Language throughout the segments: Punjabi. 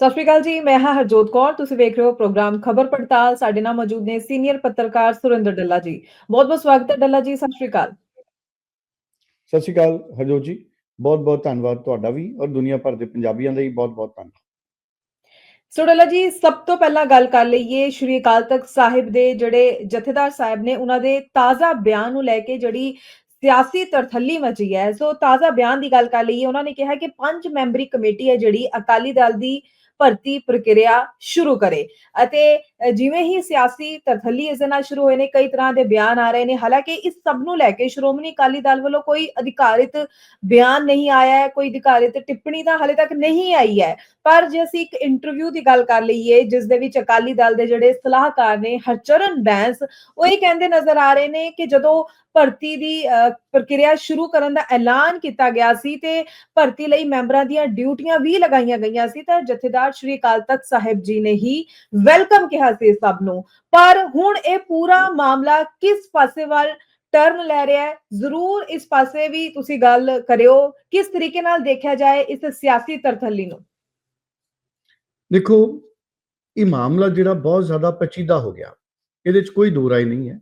ਸਤਿ ਸ਼੍ਰੀ ਅਕਾਲ ਜੀ ਮੈਂ ਹਾਂ ਹਰਜੋਤ ਕੌਰ ਤੁਸੀਂ ਵੇਖ ਰਹੇ ਹੋ ਪ੍ਰੋਗਰਾਮ ਖਬਰ ਪੜਤਾਲ। ਸਾਡੇ ਨਾਲ ਮੌਜੂਦ ਨੇ ਸੀਨੀਅਰ ਪੱਤਰਕਾਰ ਸੁਰਿੰਦਰ ਡੱਲਾ ਜੀ। ਬਹੁਤ ਬਹੁਤ ਸਵਾਗਤ ਹੈ ਡੱਲਾ ਜੀ ਸਤਿ ਸ਼੍ਰੀ ਅਕਾਲ। ਸਤਿ ਸ਼੍ਰੀ ਅਕਾਲ ਹਰਜੋਤ ਜੀ ਬਹੁਤ ਬਹੁਤ ਧੰਨਵਾਦ ਤੁਹਾਡਾ ਵੀ ਔਰ ਦੁਨੀਆ ਭਰ ਦੇ ਪੰਜਾਬੀਆਂ ਦਾ ਵੀ ਬਹੁਤ ਬਹੁਤ ਧੰਨਵਾਦ। ਸੋ ਡੱਲਾ ਜੀ ਸਭ ਤੋਂ ਪਹਿਲਾਂ ਗੱਲ ਕਰ ਲਈਏ ਸ਼੍ਰੀ ਅਕਾਲ ਤਖਤ ਸਾਹਿਬ ਦੇ ਜਿਹੜੇ ਜਥੇਦਾਰ ਸਾਹਿਬ ਨੇ ਉਹਨਾਂ ਦੇ ਤਾਜ਼ਾ ਬਿਆਨ ਨੂੰ ਲੈ ਕੇ ਜਿਹੜੀ ਸਿਆਸੀ ਤਰਥੱਲੀ ਮਚੀ ਹੈ। ਸੋ ਤਾਜ਼ਾ ਬਿਆਨ ਦੀ ਗੱਲ ਕਰ ਲਈਏ ਉਹਨਾਂ ਨੇ ਕਿਹਾ ਕਿ ਪੰਜ ਮੈਂਬਰੀ ਕਮੇਟੀ ਹੈ ਜਿਹੜੀ ਅਕਾਲੀ ਦਲ ਦੀ ਭਰਤੀ ਪ੍ਰਕਿਰਿਆ ਸ਼ੁਰੂ ਕਰੇ। ਅਤੇ ਜਿਵੇਂ ਹੀ ਸਿਆਸੀ ਤਰਥੱਲੀ ਇਸ ਨਾਲ ਸ਼ੁਰੂ ਹੋਏ ਨੇ, ਕਈ ਤਰ੍ਹਾਂ ਦੇ ਬਿਆਨ ਆ ਰਹੇ ਨੇ। ਹਾਲਾਂਕਿ ਇਸ ਸਭ ਨੂੰ ਲੈ ਕੇ ਸ਼੍ਰੋਮਣੀ ਅਕਾਲੀ ਦਲ ਵੱਲੋਂ ਕੋਈ ਅਧਿਕਾਰਿਤ ਬਿਆਨ ਨਹੀਂ ਆਇਆ ਹੈ, ਕੋਈ ਅਧਿਕਾਰਿਤ ਟਿੱਪਣੀ ਤਾਂ ਹਾਲੇ ਤੱਕ ਨਹੀਂ ਆਈ ਹੈ। ਪਰ ਜੇ ਅਸੀਂ ਇੱਕ ਇੰਟਰਵਿਊ ਦੀ ਗੱਲ ਕਰ ਲਈਏ, ਜਿਸ ਦੇ ਵਿੱਚ ਅਕਾਲੀ ਦਲ ਦੇ ਜਿਹੜੇ ਸਲਾਹਕਾਰ ਨੇ, ਹਰਚਰਨ ਬੈਂਸ, ਉਹ ਇਹ ਕਹਿੰਦੇ ਨਜ਼ਰ ਆ ਰਹੇ ਨੇ ਕਿ ਜਦੋਂ ਭਰਤੀ ਦੀ ਅ, ਪ੍ਰਕਿਰਿਆ ਸ਼ੁਰੂ ਕਰਨ ਦਾ ਐਲਾਨ ਕੀਤਾ ਗਿਆ ਸੀ ਤੇ ਭਰਤੀ ਲਈ ਮੈਂਬਰਾਂ ਦੀਆਂ ਡਿਊਟੀਆਂ ਵੀ ਲਗਾਈਆਂ ਗਈਆਂ ਸੀ ਤਾਂ ਜਥੇਦਾਰ ਸ਼੍ਰੀ ਅਕਾਲ ਤਖਤ ਸਾਹਿਬ ਜੀ ਨੇ ਹੀ ਵੈਲਕਮ ਕਿਹਾ ਸੀ ਸਭ ਨੂੰ। ਪਰ ਹੁਣ ਇਹ ਪੂਰਾ ਮਾਮਲਾ ਕਿਸ ਪਾਸੇ ਵੱਲ ਟਰਨ ਲੈ ਰਿਹਾ ਹੈ? ਜ਼ਰੂਰ ਇਸ ਪਾਸੇ ਵੀ ਤੁਸੀਂ ਗੱਲ ਕਰਿਓ। ਕਿਸ ਤਰੀਕੇ ਨਾਲ ਦੇਖਿਆ ਜਾਏ ਇਸ ਸਿਆਸੀ ਤਰਥੱਲੀ ਨੂੰ? ਦੇਖੋ ਇਹ ਮਾਮਲਾ ਜਿਹੜਾ ਬਹੁਤ ਜ਼ਿਆਦਾ ਪਚੀਦਾ ਹੋ ਗਿਆ। ਇਹਦੇ 'ਚ ਕੋਈ ਦੋ ਰਾਏ ਨਹੀਂ ਹੈ।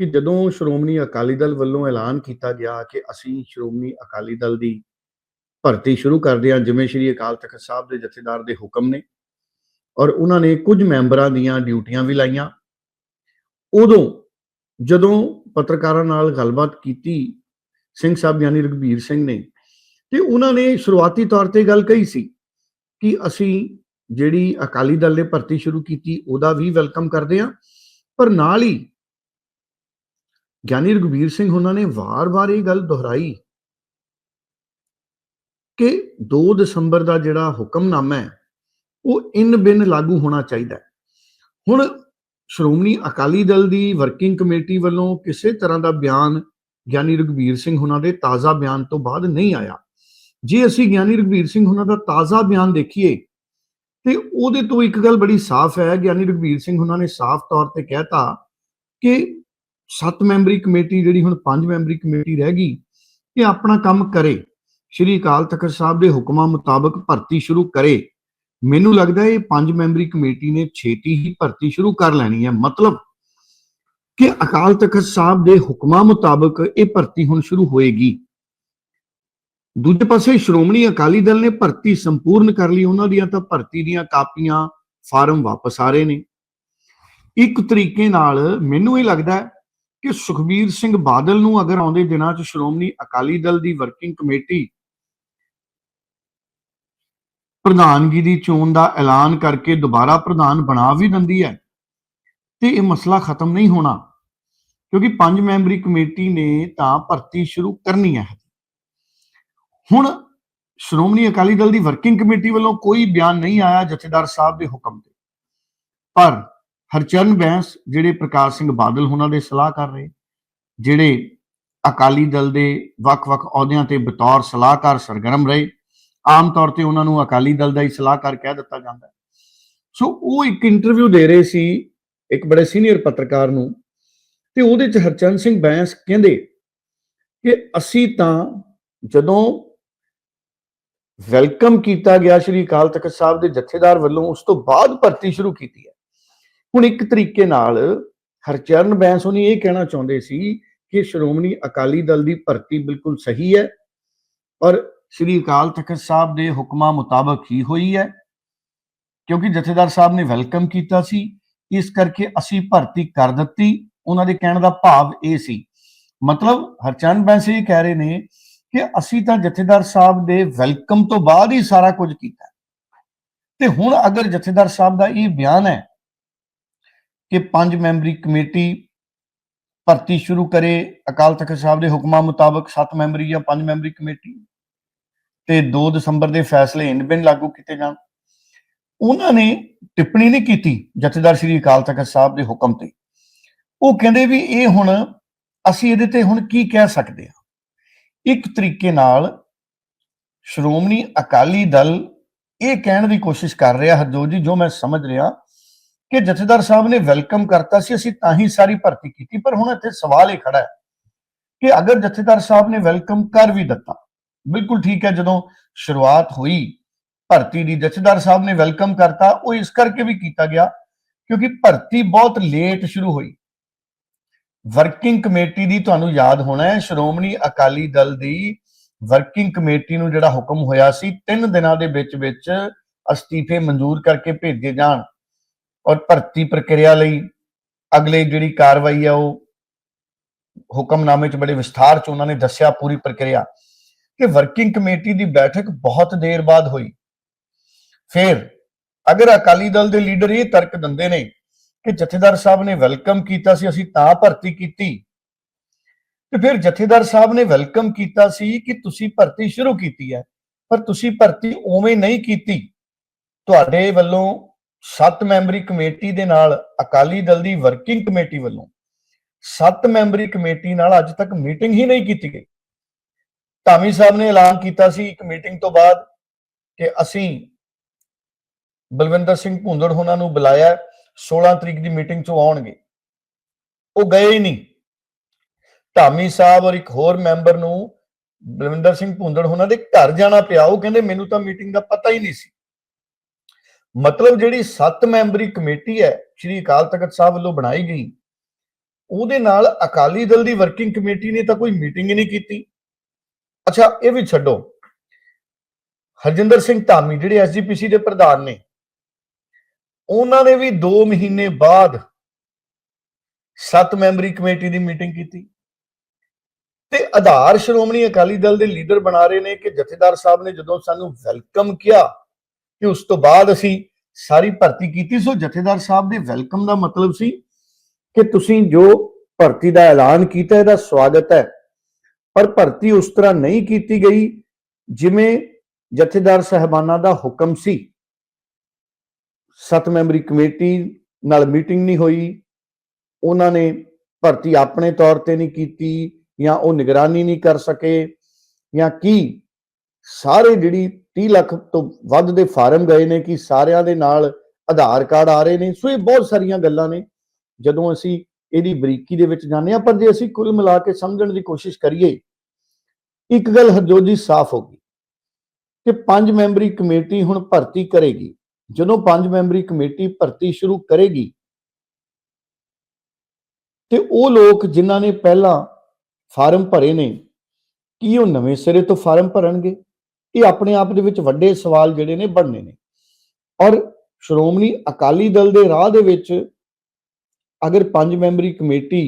ਕਿ ਜਦੋਂ ਸ਼੍ਰੋਮਣੀ ਅਕਾਲੀ ਦਲ ਵੱਲੋਂ ਐਲਾਨ ਕੀਤਾ ਗਿਆ ਕਿ ਅਸੀਂ ਸ਼੍ਰੋਮਣੀ ਅਕਾਲੀ ਦਲ ਦੀ ਭਰਤੀ ਸ਼ੁਰੂ ਕਰਦੇ ਹਾਂ, ਜਿਵੇਂ ਸ਼੍ਰੀ ਅਕਾਲ ਤਖਤ ਸਾਹਿਬ ਦੇ ਜਥੇਦਾਰ ਦੇ ਹੁਕਮ ਨੇ ਔਰ ਉਹਨਾਂ ਨੇ ਕੁਝ ਮੈਂਬਰਾਂ ਦੀਆਂ ਡਿਊਟੀਆਂ ਵੀ ਲਾਈਆਂ। ਉਦੋਂ ਜਦੋਂ ਪੱਤਰਕਾਰਾਂ ਨਾਲ ਗੱਲਬਾਤ ਕੀਤੀ ਸਿੰਘ ਸਾਹਿਬ ਯਾਨੀ ਰਘਬੀਰ ਸਿੰਘ ਨੇ, ਤੇ ਉਹਨਾਂ ਨੇ ਸ਼ੁਰੂਆਤੀ ਤੌਰ ਤੇ ਗੱਲ ਕਹੀ ਸੀ ਕਿ ਅਸੀਂ ਜਿਹੜੀ ਅਕਾਲੀ ਦਲ ਨੇ ਭਰਤੀ ਸ਼ੁਰੂ ਕੀਤੀ ਉਹਦਾ ਵੀ ਵੈਲਕਮ ਕਰਦੇ ਹਾਂ, ਪਰ ਨਾਲ ਹੀ ਗਿਆਨੀ ਰਘਬੀਰ ਸਿੰਘ ਉਹਨਾਂ ਨੇ ਵਾਰ-ਵਾਰ ਇਹ ਗੱਲ ਦੁਹਰਾਈ ਕਿ 2 ਦਸੰਬਰ ਦਾ ਜਿਹੜਾ ਹੁਕਮਨਾਮਾ ਹੈ, ਉਹ ਇਨ ਬਿਨ ਲਾਗੂ ਹੋਣਾ ਚਾਹੀਦਾ ਹੁਣ ਸ਼੍ਰੋਮਣੀ ਅਕਾਲੀ ਦਲ ਦੀ ਵਰਕਿੰਗ ਕਮੇਟੀ ਵੱਲੋਂ ਕਿਸੇ ਤਰ੍ਹਾਂ ਦਾ ਬਿਆਨ ਗਿਆਨੀ ਰਘਬੀਰ ਸਿੰਘ ਉਹਨਾਂ ਦੇ ਤਾਜ਼ਾ ਬਿਆਨ ਤੋਂ ਬਾਅਦ ਨਹੀਂ ਆਇਆ। ਜੇ ਅਸੀਂ ਗਿਆਨੀ ਰਘਬੀਰ ਸਿੰਘ ਉਹਨਾਂ ਦਾ ਤਾਜ਼ਾ ਬਿਆਨ ਦੇਖੀਏ, ਤੇ ਉਹਦੇ ਤੋਂ ਇੱਕ ਗੱਲ ਬੜੀ ਸਾਫ਼ ਹੈ, ਗਿਆਨੀ ਰਘਬੀਰ ਸਿੰਘ ਉਹਨਾਂ ਨੇ ਸਾਫ਼ ਤੌਰ ਤੇ ਕਹਿਤਾ ਕਿ ਸੱਤ ਮੈਂਬਰੀ ਕਮੇਟੀ ਜਿਹੜੀ ਹੁਣ ਪੰਜ ਮੈਂਬਰੀ ਕਮੇਟੀ ਰਹਿ ਗਈ ਇਹ ਆਪਣਾ ਕੰਮ ਕਰੇ। ਸ਼੍ਰੀ ਅਕਾਲ ਤਖਤ ਸਾਹਿਬ ਦੇ ਹੁਕਮਾਂ ਮੁਤਾਬਕ ਭਰਤੀ ਸ਼ੁਰੂ ਕਰੇ। ਮੈਨੂੰ ਲੱਗਦਾ ਇਹ ਪੰਜ ਮੈਂਬਰੀ ਕਮੇਟੀ ਨੇ ਛੇਤੀ ਹੀ ਭਰਤੀ ਸ਼ੁਰੂ ਕਰ ਲੈਣੀ ਹੈ। ਮਤਲਬ ਕਿ ਅਕਾਲ ਤਖਤ ਸਾਹਿਬ ਦੇ ਹੁਕਮਾਂ ਮੁਤਾਬਕ ਇਹ ਭਰਤੀ ਹੁਣ ਸ਼ੁਰੂ ਹੋਏਗੀ। ਦੂਜੇ ਪਾਸੇ ਸ਼੍ਰੋਮਣੀ ਅਕਾਲੀ ਦਲ ਨੇ ਭਰਤੀ ਸੰਪੂਰਨ ਕਰ ਲਈ। ਉਹਨਾਂ ਦੀਆਂ ਤਾਂ ਭਰਤੀ ਦੀਆਂ ਕਾਪੀਆਂ, ਫਾਰਮ ਵਾਪਸ ਆ ਰਹੇ ਨੇ। ਇੱਕ ਤਰੀਕੇ ਨਾਲ ਮੈਨੂੰ ਇਹ ਲੱਗਦਾ ਕਿ ਸੁਖਬੀਰ ਸਿੰਘ ਬਾਦਲ ਨੂੰ ਅਗਰ ਆਉਂਦੇ ਦਿਨਾਂ 'ਚ ਸ਼੍ਰੋਮਣੀ ਅਕਾਲੀ ਦਲ ਦੀ ਵਰਕਿੰਗ ਕਮੇਟੀ ਪ੍ਰਧਾਨਗੀ ਦੀ ਚੋਣ ਦਾ ਐਲਾਨ ਕਰਕੇ ਦੁਬਾਰਾ ਪ੍ਰਧਾਨ ਬਣਾ ਵੀ ਦਿੰਦੀ ਹੈ, ਤੇ ਇਹ ਮਸਲਾ ਖਤਮ ਨਹੀਂ ਹੋਣਾ, ਕਿਉਂਕਿ ਪੰਜ ਮੈਂਬਰੀ ਕਮੇਟੀ ਨੇ ਤਾਂ ਭਰਤੀ ਸ਼ੁਰੂ ਕਰਨੀ ਹੈ। ਹੁਣ ਸ਼੍ਰੋਮਣੀ ਅਕਾਲੀ ਦਲ ਦੀ ਵਰਕਿੰਗ ਕਮੇਟੀ ਵੱਲੋਂ ਕੋਈ ਬਿਆਨ ਨਹੀਂ ਆਇਆ ਜਥੇਦਾਰ ਸਾਹਿਬ ਦੇ ਹੁਕਮ ਤੇ, ਪਰ ਹਰਚਰਨ ਬੈਂਸ ਜਿਹੜੇ ਪ੍ਰਕਾਸ਼ ਸਿੰਘ ਬਾਦਲ ਉਹਨਾਂ ਦੇ ਸਲਾਹਕਾਰ ਰਹੇ, ਜਿਹੜੇ ਅਕਾਲੀ ਦਲ ਦੇ ਵੱਖ-ਵੱਖ ਅਹੁਦਿਆਂ ਤੇ ਬਤੌਰ ਸਲਾਹਕਾਰ ਸਰਗਰਮ ਰਹੇ, ਆਮ ਤੌਰ ਤੇ ਉਹਨਾਂ ਨੂੰ ਅਕਾਲੀ ਦਲ ਦਾ ਹੀ ਸਲਾਹਕਾਰ ਕਹਿ ਦਿੱਤਾ ਜਾਂਦਾ ਸੋ ਉਹ ਇੱਕ ਇੰਟਰਵਿਊ ਦੇ ਰਹੇ ਸੀ ਇੱਕ ਬੜੇ ਸੀਨੀਅਰ ਪੱਤਰਕਾਰ ਨੂੰ ਤੇ ਉਹਦੇ ਚ ਹਰਚਰਨ ਸਿੰਘ ਬੈਂਸ ਕਹਿੰਦੇ ਕਿ ਅਸੀਂ ਤਾਂ ਜਦੋਂ ਵੈਲਕਮ ਕੀਤਾ ਗਿਆ ਸ਼੍ਰੀ ਅਕਾਲ ਤਖਤ ਸਾਹਿਬ ਦੇ ਜਥੇਦਾਰ ਵੱਲੋਂ, ਉਸ ਤੋਂ ਬਾਅਦ ਭਰਤੀ ਸ਼ੁਰੂ ਕੀਤੀ ਹੈ। ਹੁਣ ਇੱਕ ਤਰੀਕੇ ਨਾਲ ਹਰਚਰਨ ਬੈਂਸ ਉਹਨੇ ਇਹ ਕਹਿਣਾ ਚਾਹੁੰਦੇ ਸੀ ਕਿ ਸ਼੍ਰੋਮਣੀ ਅਕਾਲੀ ਦਲ ਦੀ ਭਰਤੀ ਬਿਲਕੁਲ ਸਹੀ ਹੈ ਔਰ ਸ਼੍ਰੀ ਅਕਾਲ ਤਖਤ ਸਾਹਿਬ ਦੇ ਹੁਕਮਾਂ ਮੁਤਾਬਕ ਹੀ ਹੋਈ ਹੈ, ਕਿਉਂਕਿ ਜਥੇਦਾਰ ਸਾਹਿਬ ਨੇ ਵੈਲਕਮ ਕੀਤਾ ਸੀ, ਇਸ ਕਰਕੇ ਅਸੀਂ ਭਰਤੀ ਕਰ ਦਿੱਤੀ, ਉਹਨਾਂ ਦੇ ਕਹਿਣ ਦਾ ਭਾਵ ਇਹ ਸੀ। ਮਤਲਬ ਹਰਚਰਨ ਬੈਂਸ ਇਹ ਕਹਿ ਰਹੇ ਨੇ ਕਿ ਅਸੀਂ ਤਾਂ ਜਥੇਦਾਰ ਸਾਹਿਬ ਦੇ ਵੈਲਕਮ ਤੋਂ ਬਾਅਦ ਹੀ ਸਾਰਾ ਕੁਝ ਕੀਤਾ। ਤੇ ਹੁਣ ਅਗਰ ਜਥੇਦਾਰ ਸਾਹਿਬ ਦਾ ਇਹ ਬਿਆਨ ਹੈ ਕਿ ਪੰਜ ਮੈਂਬਰੀ ਕਮੇਟੀ ਭਰਤੀ ਸ਼ੁਰੂ ਕਰੇ, ਅਕਾਲ ਤਖਤ ਸਾਹਿਬ ਦੇ ਹੁਕਮਾਂ ਮੁਤਾਬਕ ਸੱਤ ਮੈਂਬਰੀ ਜਾਂ ਪੰਜ ਮੈਂਬਰੀ ਕਮੇਟੀ ਤੇ 2 ਦਸੰਬਰ ਦੇ ਫੈਸਲੇ ਇਨ ਬਿਨ ਲਾਗੂ ਕੀਤੇ ਜਾਣ। ਉਹਨਾਂ ਨੇ ਟਿੱਪਣੀ ਨਹੀਂ ਕੀਤੀ ਜਥੇਦਾਰ ਸ੍ਰੀ ਅਕਾਲ ਤਖਤ ਸਾਹਿਬ ਦੇ ਹੁਕਮ ਤੇ। ਉਹ ਕਹਿੰਦੇ ਵੀ ਇਹ ਹੁਣ ਅਸੀਂ ਇਹਦੇ ਤੇ ਹੁਣ ਕੀ ਕਹਿ ਸਕਦੇ ਹਾਂ? ਇੱਕ ਤਰੀਕੇ ਨਾਲ ਸ਼੍ਰੋਮਣੀ ਅਕਾਲੀ ਦਲ ਇਹ ਕਹਿਣ ਦੀ ਕੋਸ਼ਿਸ਼ ਕਰ ਰਿਹਾ, ਹਰਜੋਤ ਜੀ, ਜੋ ਮੈਂ ਸਮਝ ਰਿਹਾ ਕਿ ਜਥੇਦਾਰ ਸਾਹਿਬ ਨੇ ਵੈਲਕਮ ਕਰਤਾ ਸੀ, ਅਸੀਂ ਤਾਂ ਹੀ ਸਾਰੀ ਭਰਤੀ ਕੀਤੀ, ਪਰ ਹੁਣ ਇੱਥੇ ਸਵਾਲ ਇਹ ਖੜਾ ਹੈ ਕਿ ਅਗਰ ਜਥੇਦਾਰ ਸਾਹਿਬ ਨੇ ਵੈਲਕਮ ਕਰ ਵੀ ਦਿੱਤਾ, ਬਿਲਕੁਲ ਠੀਕ ਹੈ, ਜਦੋਂ ਸ਼ੁਰੂਆਤ ਹੋਈ, ਭਰਤੀ ਦੀ ਜਥੇਦਾਰ ਸਾਹਿਬ ਨੇ ਵੈਲਕਮ ਕਰਤਾ, ਉਹ ਇਸ ਕਰਕੇ ਵੀ ਕੀਤਾ ਗਿਆ ਕਿਉਂਕਿ ਭਰਤੀ ਬਹੁਤ ਲੇਟ ਸ਼ੁਰੂ ਹੋਈ। ਵਰਕਿੰਗ ਕਮੇਟੀ ਦੀ ਤੁਹਾਨੂੰ ਯਾਦ ਹੋਣਾ ਹੈ, ਸ਼੍ਰੋਮਣੀ ਅਕਾਲੀ ਦਲ ਦੀ ਵਰਕਿੰਗ ਕਮੇਟੀ ਨੂੰ ਜਿਹੜਾ ਹੁਕਮ ਹੋਇਆ ਸੀ 3 ਦਿਨਾਂ ਦੇ ਵਿੱਚ ਵਿੱਚ ਅਸਤੀਫੇ ਮਨਜ਼ੂਰ ਕਰਕੇ ਭੇਜੇ ਜਾਣ। ਔਰ ਭਰਤੀ ਪ੍ਰਕਿਰਿਆ ਲਈ ਅਗਲੇ ਜਿਹੜੀ ਕਾਰਵਾਈ ਹੈ ਉਹ ਹੁਕਮਨਾਮੇ 'ਚ ਬੜੇ ਵਿਸਥਾਰ 'ਚ ਉਹਨਾਂ ਨੇ ਦੱਸਿਆ ਪੂਰੀ ਪ੍ਰਕਿਰਿਆ ਕਿ ਵਰਕਿੰਗ ਕਮੇਟੀ ਦੀ ਬੈਠਕ ਬਹੁਤ ਦੇਰ ਬਾਅਦ ਹੋਈ। ਫਿਰ ਅਗਰ ਅਕਾਲੀ ਦਲ ਦੇ ਲੀਡਰ ਇਹ ਤਰਕ ਦਿੰਦੇ ਨੇ ਕਿ ਜਥੇਦਾਰ ਸਾਹਿਬ ਨੇ ਵੈਲਕਮ ਕੀਤਾ ਸੀ, ਅਸੀਂ ਤਾਂ ਭਰਤੀ ਕੀਤੀ। ਤੇ ਫਿਰ ਜਥੇਦਾਰ ਸਾਹਿਬ ਨੇ ਵੈਲਕਮ ਕੀਤਾ ਸੀ ਕਿ ਤੁਸੀਂ ਭਰਤੀ ਸ਼ੁਰੂ ਕੀਤੀ ਹੈ, ਪਰ ਤੁਸੀਂ ਭਰਤੀ ਉਵੇਂ ਨਹੀਂ ਕੀਤੀ। ਤੁਹਾਡੇ ਵੱਲੋਂ ਸੱਤ ਮੈਂਬਰੀ ਕਮੇਟੀ ਦੇ ਨਾਲ ਅਕਾਲੀ ਦਲ ਦੀ ਵਰਕਿੰਗ ਕਮੇਟੀ ਵੱਲੋਂ ਸੱਤ ਮੈਂਬਰੀ ਕਮੇਟੀ ਨਾਲ ਅੱਜ ਤੱਕ ਮੀਟਿੰਗ ਹੀ ਨਹੀਂ ਕੀਤੀ ਗਈ। ਧਾਮੀ ਸਾਹਿਬ ਨੇ ਐਲਾਨ ਕੀਤਾ ਸੀ ਇੱਕ ਮੀਟਿੰਗ ਤੋਂ ਬਾਅਦ ਕਿ ਅਸੀਂ ਬਲਵਿੰਦਰ ਸਿੰਘ ਭੁੰਦੜ ਉਹਨਾਂ ਨੂੰ ਬੁਲਾਇਆ ਹੈ, 16 ਤਰੀਕ ਦੀ ਮੀਟਿੰਗ 'ਚ ਉਹ ਆਉਣਗੇ। ਉਹ ਗਏ ਹੀ ਨਹੀਂ। ਧਾਮੀ ਸਾਹਿਬ ਔਰ ਇੱਕ ਹੋਰ ਮੈਂਬਰ ਨੂੰ ਬਲਵਿੰਦਰ ਸਿੰਘ ਭੁੰਦੜ ਉਹਨਾਂ ਦੇ ਘਰ ਜਾਣਾ ਪਿਆ। ਉਹ ਕਹਿੰਦੇ ਮੈਨੂੰ ਤਾਂ ਮੀਟਿੰਗ ਦਾ ਪਤਾ ਹੀ ਨਹੀਂ ਸੀ। ਮਤਲਬ ਜਿਹੜੀ 7 ਮੈਂਬਰੀ ਕਮੇਟੀ ਹੈ, ਸ਼੍ਰੀ ਅਕਾਲ ਤਖਤ ਸਾਹਿਬ ਵੱਲੋਂ ਬਣਾਈ ਗਈ, ਉਹਦੇ ਨਾਲ ਅਕਾਲੀ ਦਲ ਦੀ ਵਰਕਿੰਗ ਕਮੇਟੀ ਨੇ ਤਾਂ ਕੋਈ ਮੀਟਿੰਗ ਹੀ ਨਹੀਂ ਕੀਤੀ। ਅੱਛਾ, ਇਹ ਵੀ ਛੱਡੋ। ਹਰਜਿੰਦਰ ਸਿੰਘ ਧਾਮੀ, ਜਿਹੜੇ ਐਸਜੀਪੀਸੀ ਦੇ ਪ੍ਰਧਾਨ ਨੇ, ਉਹਨਾਂ ਨੇ ਵੀ 2 ਮਹੀਨੇ ਬਾਅਦ 7 ਮੈਂਬਰੀ ਕਮੇਟੀ ਦੀ ਮੀਟਿੰਗ ਕੀਤੀ। ਤੇ ਆਧਾਰ ਸ਼੍ਰੋਮਣੀ ਅਕਾਲੀ ਦਲ ਦੇ ਲੀਡਰ ਬਣਾ ਰਹੇ ਨੇ ਕਿ ਜਥੇਦਾਰ ਸਾਹਿਬ ਨੇ ਜਦੋਂ ਸਾਨੂੰ ਵੈਲਕਮ ਕੀਤਾ ਕਿ ਉਸ ਤੋਂ ਬਾਅਦ ਅਸੀਂ ਸਾਰੀ ਭਰਤੀ ਕੀਤੀ ਸੋ। ਜਥੇਦਾਰ ਸਾਹਿਬ ਦੇ ਵੈਲਕਮ ਦਾ ਮਤਲਬ ਸੀ ਕਿ ਤੁਸੀਂ ਜੋ ਭਰਤੀ ਦਾ ਐਲਾਨ ਕੀਤਾ, ਇਹਦਾ ਸਵਾਗਤ ਹੈ। ਪਰ ਭਰਤੀ ਉਸ ਤਰ੍ਹਾਂ ਨਹੀਂ ਕੀਤੀ ਗਈ ਜਿਵੇਂ ਜਥੇਦਾਰ ਸਹਿਬਾਨਾਂ ਦਾ ਹੁਕਮ ਸੀ। ਸੱਤ ਮੈਂਬਰੀ ਕਮੇਟੀ ਨਾਲ ਮੀਟਿੰਗ ਨਹੀਂ ਹੋਈ। ਉਹਨਾਂ ਨੇ ਭਰਤੀ ਆਪਣੇ ਤੌਰ ਤੇ ਨਹੀਂ ਕੀਤੀ ਜਾਂ ਉਹ ਨਿਗਰਾਨੀ ਨਹੀਂ ਕਰ ਸਕੇ ਜਾਂ ਕੀ। ਸਾਰੇ ਜਿਹੜੀ 30 ਲੱਖ ਤੋਂ ਵੱਧ ਦੇ ਫਾਰਮ ਗਏ ਨੇ ਕਿ ਸਾਰਿਆਂ ਦੇ ਨਾਲ ਆਧਾਰ ਕਾਰਡ ਆ ਰਹੇ ਨੇ। ਸੋ ਇਹ ਬਹੁਤ ਸਾਰੀਆਂ ਗੱਲਾਂ ਨੇ। ਜਦੋਂ ਅਸੀਂ ਇਹਦੀ ਬਰੀਕੀ ਦੇ ਵਿੱਚ ਜਾਂਦੇ ਹਾਂ, ਪਰ ਜੇ ਅਸੀਂ ਕੁੱਲ ਮਿਲਾ ਕੇ ਸਮਝਣ ਦੀ ਕੋਸ਼ਿਸ਼ ਕਰੀਏ, ਇੱਕ ਗੱਲ ਹਰਜੋਤ ਜੀ ਸਾਫ਼ ਹੋ ਗਈ ਕਿ ਪੰਜ ਮੈਂਬਰੀ ਕਮੇਟੀ ਹੁਣ ਭਰਤੀ ਕਰੇਗੀ। ਜਦੋਂ ਪੰਜ ਮੈਂਬਰੀ ਕਮੇਟੀ ਭਰਤੀ ਸ਼ੁਰੂ ਕਰੇਗੀ, ਤੇ ਉਹ ਲੋਕ ਜਿਨ੍ਹਾਂ ਨੇ ਪਹਿਲਾਂ ਫਾਰਮ ਭਰੇ ਨੇ, ਕੀ ਉਹ ਨਵੇਂ ਸਿਰੇ ਤੋਂ ਫਾਰਮ ਭਰਨਗੇ? ਇਹ ਆਪਣੇ ਆਪ ਦੇ ਵਿੱਚ ਵੱਡੇ ਸਵਾਲ ਜਿਹੜੇ ਨੇ ਬਣਨੇ ਨੇ। ਔਰ ਸ਼੍ਰੋਮਣੀ ਅਕਾਲੀ ਦਲ ਦੇ ਰਾਹ ਦੇ ਵਿੱਚ ਅਗਰ ਪੰਜ ਮੈਂਬਰੀ ਕਮੇਟੀ